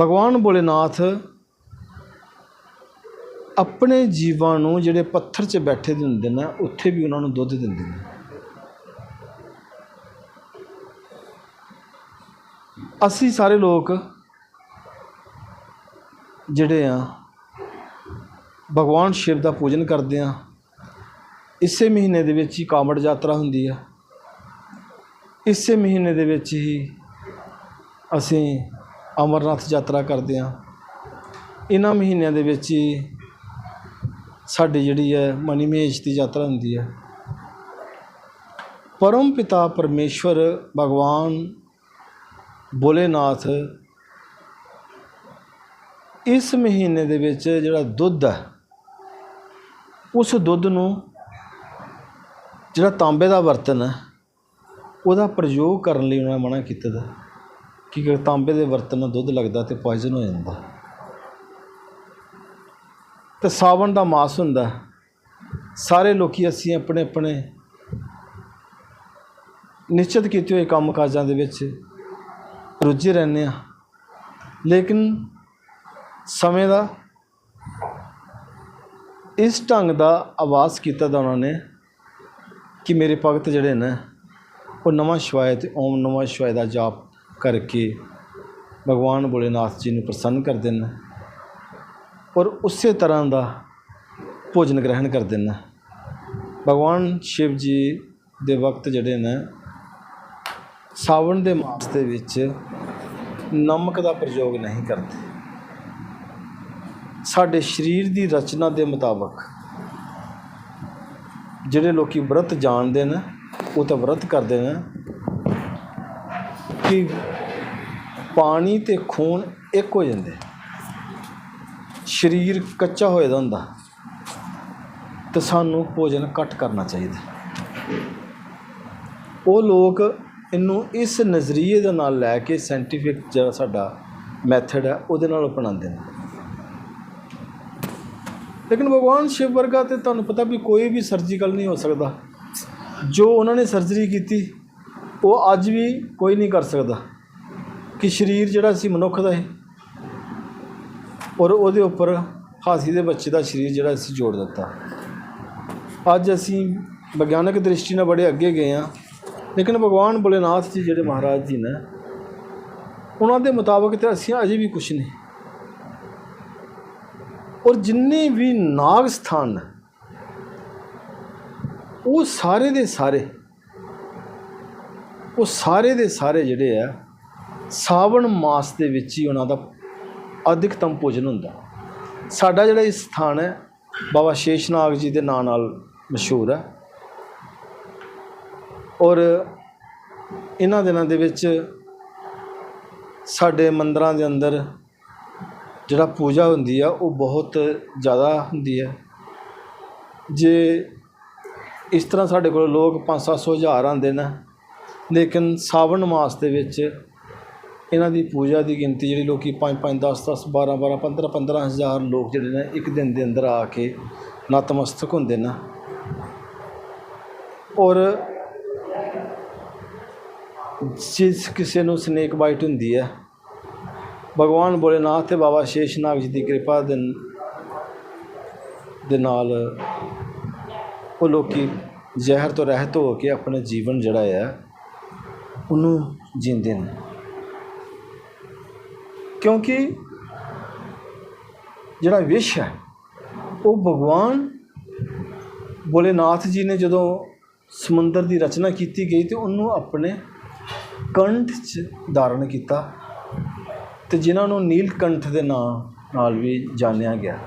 ਭਗਵਾਨ ਭੋਲੇਨਾਥ ਆਪਣੇ ਜੀਵਾਂ ਨੂੰ ਜਿਹੜੇ ਪੱਥਰ 'ਚ ਬੈਠੇ ਦੇ ਹੁੰਦੇ ਨੇ, ਉੱਥੇ ਵੀ ਉਹਨਾਂ ਨੂੰ ਦੁੱਧ ਦਿੰਦੇ ਨੇ। ਅਸੀਂ ਸਾਰੇ ਲੋਕ ਜਿਹੜੇ ਆ, ਭਗਵਾਨ ਸ਼ਿਵ ਦਾ ਪੂਜਨ ਕਰਦੇ ਆ। ਇਸੇ ਮਹੀਨੇ ਦੇ ਵਿੱਚ ਹੀ ਕਾਮੜ ਯਾਤਰਾ ਹੁੰਦੀ ਆ। ਇਸੇ ਮਹੀਨੇ ਦੇ ਵਿੱਚ ਹੀ ਅਸੀਂ ਅਮਰਨਾਥ ਯਾਤਰਾ ਕਰਦੇ ਆ। ਇਹਨਾਂ ਮਹੀਨਿਆਂ ਦੇ ਵਿੱਚ ਹੀ ਸਾਡੀ ਜਿਹੜੀ ਹੈ ਮਨੀਮੇਸ਼ ਦੀ ਯਾਤਰਾ ਹੁੰਦੀ ਹੈ ਪਰਮ ਪਿਤਾ ਪਰਮੇਸ਼ਵਰ ਭਗਵਾਨ ਭੋਲੇਨਾਥ, ਇਸ ਮਹੀਨੇ ਦੇ ਵਿੱਚ ਜਿਹੜਾ ਦੁੱਧ ਹੈ, ਉਸ ਦੁੱਧ ਨੂੰ ਜਿਹੜਾ ਤਾਂਬੇ ਦਾ ਬਰਤਨ ਹੈ, ਉਹਦਾ ਪ੍ਰਯੋਗ ਕਰਨ ਲਈ ਉਹਨਾਂ ਨੇ ਮਨਾ ਕੀਤਾ ਦਾ। ਕਿ ਤਾਂਬੇ ਦੇ ਬਰਤਨ ਨਾਲ ਦੁੱਧ ਲੱਗਦਾ ਤੇ ਪੋਇਜ਼ਨ ਹੋ ਜਾਂਦਾ। ਤੇ ਸਾਵਣ ਦਾ ਮਾਸ ਹੁੰਦਾ ਸਾਰੇ ਲੋਕੀ ਅਸੀਂ ਆਪਣੇ ਆਪਣੇ ਨਿਸ਼ਚਿਤ ਕੀਤੇ ਹੋਏ ਕੰਮ ਕਾਜਾਂ ਦੇ ਵਿੱਚ ਰੁੱਝੇ ਰਹਿੰਦੇ ਆ ਲੇਕਿਨ ਸਮੇਂ ਦਾ ਇਸ ਢੰਗ ਦਾ ਆਵਾਜ਼ ਕੀਤਾ ਦਾ ਉਹਨਾਂ ਨੇ ਕਿ ਮੇਰੇ ਭਗਤ ਜਿਹੜੇ ਨੇ, ਉਹ ਨਵਾਂ ਸ਼ਿਵਾਏ ਤੇ ਓਮ ਨਵਾਂ ਸ਼ਿਵਾਏ ਦਾ ਜਾਪ ਕਰਕੇ ਭਗਵਾਨ ਭੋਲੇਨਾਥ ਜੀ ਨੂੰ ਪ੍ਰਸੰਨ ਕਰਦੇ ਨੇ ਔਰ ਉਸੇ ਤਰ੍ਹਾਂ ਦਾ ਭੋਜਨ ਗ੍ਰਹਿਣ ਕਰਦੇ ਨੇ ਭਗਵਾਨ ਸ਼ਿਵ ਜੀ ਦੇ ਵਕਤ ਜਿਹੜੇ ਨੇ ਸਾਵਣ ਦੇ ਮਾਸ ਦੇ ਵਿੱਚ ਨਮਕ ਦਾ ਪ੍ਰਯੋਗ ਨਹੀਂ ਕਰਦੇ। ਸਾਡੇ ਸਰੀਰ ਦੀ ਰਚਨਾ ਦੇ ਮੁਤਾਬਕ ਜਿਹੜੇ ਲੋਕੀ ਵਰਤ ਜਾਣਦੇ ਨੇ, ਉਹ ਤਾਂ ਵਰਤ ਕਰਦੇ ਨੇ ਕਿ ਪਾਣੀ ਤੇ ਖੂਨ ਇੱਕ ਹੋ ਜਾਂਦੇ। ਸਰੀਰ ਕੱਚਾ ਹੋਇਆ ਹੁੰਦਾ ਤੇ ਸਾਨੂੰ ਭੋਜਨ ਘੱਟ ਕਰਨਾ ਚਾਹੀਦਾ। ਉਹ ਲੋਕ ਇਹਨੂੰ ਇਸ ਨਜ਼ਰੀਏ ਦੇ ਨਾਲ ਲੈ ਕੇ ਸਾਇੰਟੀਫਿਕ ਜਿਹੜਾ ਸਾਡਾ ਮੈਥਡ ਹੈ, ਉਹਦੇ ਨਾਲ ਅਪਣਾਉਂਦੇ ਨੇ। ਲੇਕਿਨ ਭਗਵਾਨ ਸ਼ਿਵ ਵਰਗਾ ਤੇ ਤੁਹਾਨੂੰ ਪਤਾ ਵੀ ਕੋਈ ਵੀ ਸਰਜੀਕਲ ਨਹੀਂ ਹੋ ਸਕਦਾ। ਜੋ ਉਹਨਾਂ ਨੇ ਸਰਜਰੀ ਕੀਤੀ, ਉਹ ਅੱਜ ਵੀ ਕੋਈ ਨਹੀਂ ਕਰ ਸਕਦਾ। ਕਿ ਸਰੀਰ ਜਿਹੜਾ ਸੀ ਮਨੁੱਖ ਦਾ ਹੈ ਔਰ ਉਹਦੇ ਉੱਪਰ ਹਾਥੀ ਦੇ ਬੱਚੇ ਦਾ ਸਰੀਰ ਜਿਹੜਾ ਅਸੀਂ ਜੋੜ ਦਿੱਤਾ। ਅੱਜ ਅਸੀਂ ਵਿਗਿਆਨਕ ਦ੍ਰਿਸ਼ਟੀ ਨਾਲ ਬੜੇ ਅੱਗੇ ਗਏ ਆ ਲੇਕਿਨ ਭਗਵਾਨ ਭੋਲੇਨਾਥ ਜੀ ਜਿਹੜੇ ਮਹਾਰਾਜ ਜੀ ਨੇ ਉਹਨਾਂ ਦੇ ਮੁਤਾਬਕ ਤੇ ਅਸੀਂ ਅਜੇ ਵੀ ਕੁਝ ਨਹੀਂ। ਔਰ ਜਿੰਨੇ ਵੀ ਨਾਗ ਸਥਾਨ ਨੇ, ਉਹ ਸਾਰੇ ਦੇ ਸਾਰੇ ਉਹ ਸਾਰੇ ਦੇ ਸਾਰੇ ਜਿਹੜੇ ਆ ਸਾਵਣ ਮਾਸ ਦੇ ਵਿੱਚ ਹੀ ਉਹਨਾਂ ਦਾ ਅਧਿਕਤਮ ਭੋਜਨ ਹੁੰਦਾ। ਸਾਡਾ ਜਿਹੜਾ ਇਹ ਸਥਾਨ ਹੈ ਬਾਬਾ ਸ਼ੇਸ਼ਨਾਗ ਜੀ ਦੇ ਨਾਂ ਨਾਲ ਮਸ਼ਹੂਰ ਹੈ। ਔਰ ਇਹਨਾਂ ਦਿਨਾਂ ਦੇ ਵਿੱਚ ਸਾਡੇ ਮੰਦਰਾਂ ਦੇ ਅੰਦਰ ਜਿਹੜਾ ਪੂਜਾ ਹੁੰਦੀ ਆ, ਉਹ ਬਹੁਤ ਜ਼ਿਆਦਾ ਹੁੰਦੀ ਹੈ ਜੇ ਇਸ ਤਰ੍ਹਾਂ ਸਾਡੇ ਕੋਲ ਲੋਕ 5-700 ਹਜ਼ਾਰ ਆਉਂਦੇ ਨੇ, ਲੇਕਿਨ ਸਾਵਣ ਮਾਸ ਦੇ ਵਿੱਚ ਇਹਨਾਂ ਦੀ ਪੂਜਾ ਦੀ ਗਿਣਤੀ ਜਿਹੜੀ ਲੋਕੀ 5-5 10-10 12-12 15-15 ਹਜ਼ਾਰ ਲੋਕ ਜਿਹੜੇ ਨੇ, ਇੱਕ ਦਿਨ ਦੇ ਅੰਦਰ ਆ ਕੇ ਨਤਮਸਤਕ ਹੁੰਦੇ ਨੇ। ਔਰ ਜਿਸ ਕਿਸੇ ਨੂੰ ਸਨੇਕ ਬਾਈਟ ਹੁੰਦੀ ਹੈ, ਭਗਵਾਨ ਭੋਲੇਨਾਥ ਤੇ ਬਾਬਾ ਸ਼ੇਸ਼ਨਾਗ ਜੀ ਦੀ ਕਿਰਪਾ ਦੇ ਦੇ ਨਾਲ ਉਹ ਲੋਕੀ ਜ਼ਹਿਰ ਤੋਂ ਰਹਿਤ ਹੋ ਕੇ ਆਪਣਾ ਜੀਵਨ ਜਿਹੜਾ ਹੈ ਉਹਨੂੰ ਜੀਂਦੇ ਨੇ। ਕਿਉਂਕਿ ਜਿਹੜਾ ਵਿਸ਼ ਹੈ, ਉਹ ਭਗਵਾਨ ਭੋਲੇਨਾਥ ਜੀ ਨੇ ਜਦੋਂ ਸਮੁੰਦਰ ਦੀ ਰਚਨਾ ਕੀਤੀ ਗਈ ਤੇ ਉਹਨੂੰ ਆਪਣੇ ਕੰਠ 'ਚ ਧਾਰਨ ਕੀਤਾ ਤੇ ਜਿਨ੍ਹਾਂ ਨੂੰ ਨੀਲਕੰਠ ਦੇ ਨਾਂ ਨਾਲ ਵੀ ਜਾਣਿਆ ਗਿਆ।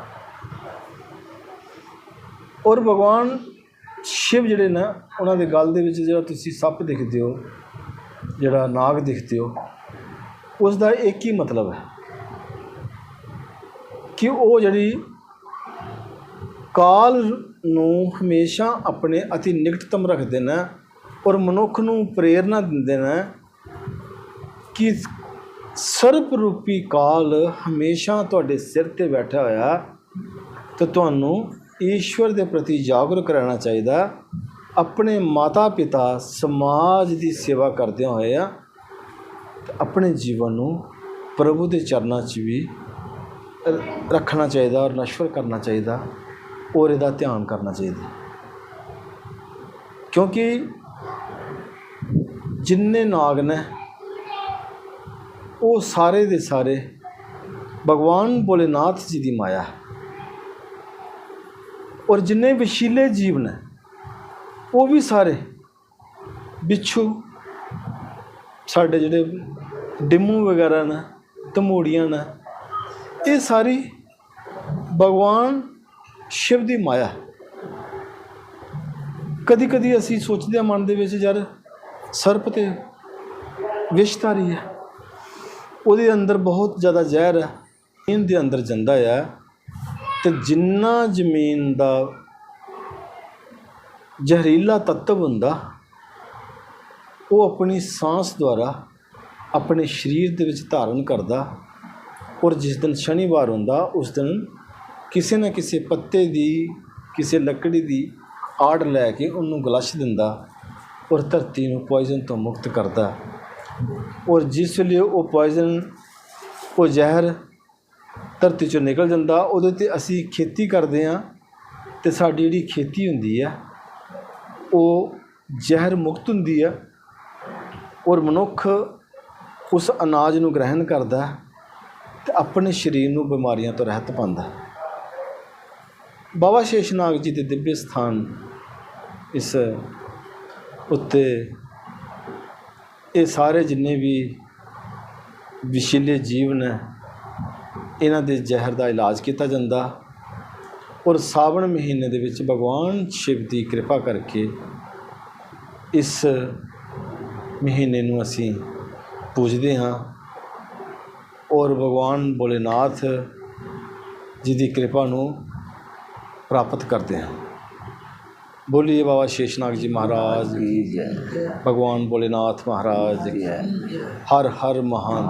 ਔਰ ਭਗਵਾਨ ਸ਼ਿਵ ਜਿਹੜੇ ਨੇ, ਉਹਨਾਂ ਦੇ ਗਲ ਦੇ ਵਿੱਚ ਜਿਹੜਾ ਤੁਸੀਂ ਸੱਪ ਦਿਖਦੇ ਹੋ, ਜਿਹੜਾ ਨਾਗ ਦਿਖਦੇ ਹੋ ਉਸ ਦਾ ਇੱਕ ਹੀ ਮਤਲਬ ਹੈ? ਕਿ ਉਹ ਜਿਹੜੀ ਕਾਲ ਨੂੰ ਹਮੇਸ਼ਾ ਆਪਣੇ ਅਤੀ ਨਿਕਟਤਮ ਰੱਖਦੇ ਨੇ ਔਰ ਮਨੁੱਖ ਨੂੰ ਪ੍ਰੇਰਨਾ ਦਿੰਦੇ ਨੇ ਕਿ ਸਰਬ ਰੂਪੀ ਕਾਲ ਹਮੇਸ਼ਾ ਤੁਹਾਡੇ ਸਿਰ ਤੇ ਬੈਠਾ ਹੋਇਆ ਤੇ ਤੁਹਾਨੂੰ ਈਸ਼ਵਰ ਦੇ ਪ੍ਰਤੀ ਜਾਗਰੂਕ ਰਹਿਣਾ ਚਾਹੀਦਾ। ਆਪਣੇ ਮਾਤਾ ਪਿਤਾ ਸਮਾਜ ਦੀ ਸੇਵਾ ਕਰਦਿਆਂ ਹੋਇਆ ਤੇ ਆਪਣੇ ਜੀਵਨ ਨੂੰ ਪ੍ਰਭੂ ਦੇ ਚਰਨਾਂ 'ਚ ਵੀ ਰੱਖਣਾ ਚਾਹੀਦਾ ਔਰ ਨਸ਼ਵਰ ਕਰਨਾ ਚਾਹੀਦਾ, ਔਰ ਇਹਦਾ ਧਿਆਨ ਕਰਨਾ ਚਾਹੀਦਾ। ਕਿਉਂਕਿ ਜਿੰਨੇ ਨਾਗ ਨੇ ਉਹ ਸਾਰੇ ਦੇ ਸਾਰੇ ਭਗਵਾਨ ਭੋਲੇਨਾਥ ਜੀ ਦੀ ਮਾਇਆ ਹੈ। ਔਰ ਜਿੰਨੇ ਵਿਸ਼ੀਲੇ ਜੀਵ ਨੇ, ਉਹ ਵੀ ਸਾਰੇ ਬਿੱਛੂ, ਸਾਡੇ ਜਿਹੜੇ ਡਿਮੂ ਵਗੈਰਾ ਨੇ ਤਮੂੜੀਆਂ ਨੇ, ਇਹ ਸਾਰੀ ਭਗਵਾਨ ਸ਼ਿਵ ਦੀ ਮਾਇਆ ਕਦੀ ਕਦੀ ਅਸੀਂ ਸੋਚਦੇ ਹਾਂ ਮਨ ਦੇ ਵਿੱਚ, ਯਾਰ ਸਰਪ ਤੇ ਵਿਸ਼ਤਾਰੀ ਹੈ। ਉਹਦੇ ਅੰਦਰ ਬਹੁਤ ਜ਼ਿਆਦਾ ਜ਼ਹਿਰ ਹੈ। ਜ਼ਮੀਨ ਦੇ ਅੰਦਰ ਜਾਂਦਾ ਆ ਤੇ ਜਿੰਨਾ ਜ਼ਮੀਨ ਦਾ ਜ਼ਹਿਰੀਲਾ ਤੱਤਵ ਹੁੰਦਾ, ਉਹ ਆਪਣੀ ਸਾਹ ਦੁਆਰਾ ਆਪਣੇ ਸਰੀਰ ਦੇ ਵਿੱਚ ਧਾਰਨ ਕਰਦਾ ਔਰ ਜਿਸ ਦਿਨ ਸ਼ਨੀਵਾਰ ਹੁੰਦਾ, ਉਸ ਦਿਨ ਕਿਸੇ ਨਾ ਕਿਸੇ ਪੱਤੇ ਦੀ, ਕਿਸੇ ਲੱਕੜੀ ਦੀ ਆੜ ਲੈ ਕੇ ਉਹਨੂੰ ਗਲਸ਼ ਦਿੰਦਾ ਔਰ ਧਰਤੀ ਨੂੰ ਪੋਇਜ਼ਨ ਤੋਂ ਮੁਕਤ ਕਰਦਾ। ਔਰ ਜਿਸ ਵੇਲੇ ਉਹ ਪੋਇਜ਼ਨ ਉਹ ਜ਼ਹਿਰ ਧਰਤੀ ਚੋਂ ਨਿਕਲ ਜਾਂਦਾ, ਉਹਦੇ ਤੇ ਅਸੀਂ ਖੇਤੀ ਕਰਦੇ ਹਾਂ ਤੇ ਸਾਡੀ ਜਿਹੜੀ ਖੇਤੀ ਹੁੰਦੀ ਹੈ, ਉਹ ਜ਼ਹਿਰ ਮੁਕਤ ਹੁੰਦੀ ਹੈ ਔਰ ਮਨੁੱਖ ਉਸ ਅਨਾਜ ਨੂੰ ਗ੍ਰਹਿਣ ਕਰਦਾ ਹੈ ਤੇ ਆਪਣੇ ਸਰੀਰ ਨੂੰ ਬਿਮਾਰੀਆਂ ਤੋਂ ਰਹਿਤ ਪਾਉਂਦਾ ਹੈ। ਬਾਬਾ ਸ਼ੇਸ਼ਨਾਗ ਜੀ ਦੇ ਦਿਵਯ ਸਥਾਨ ਇਸ ਉੱਤੇ ਇਹ ਸਾਰੇ ਜਿੰਨੇ ਵੀ ਵਿਸ਼ੀਲੇ ਜੀਵ ਨੇ, ਇਹਨਾਂ ਦੇ ਜ਼ਹਿਰ ਦਾ ਇਲਾਜ ਕੀਤਾ ਜਾਂਦਾ ਔਰ ਸਾਵਣ ਮਹੀਨੇ ਦੇ ਵਿੱਚ ਭਗਵਾਨ ਸ਼ਿਵ ਦੀ ਕਿਰਪਾ ਕਰਕੇ ਇਸ ਮਹੀਨੇ ਨੂੰ ਅਸੀਂ ਪੂਜਦੇ ਹਾਂ ਔਰ ਭਗਵਾਨ ਭੋਲੇਨਾਥ ਜੀ ਦੀ ਕਿਰਪਾ ਨੂੰ ਪ੍ਰਾਪਤ ਕਰਦੇ ਹਾਂ। बोलिए बाबा शेषनाग जी महाराज की भगवान भोलेनाथ महाराज की हर हर महान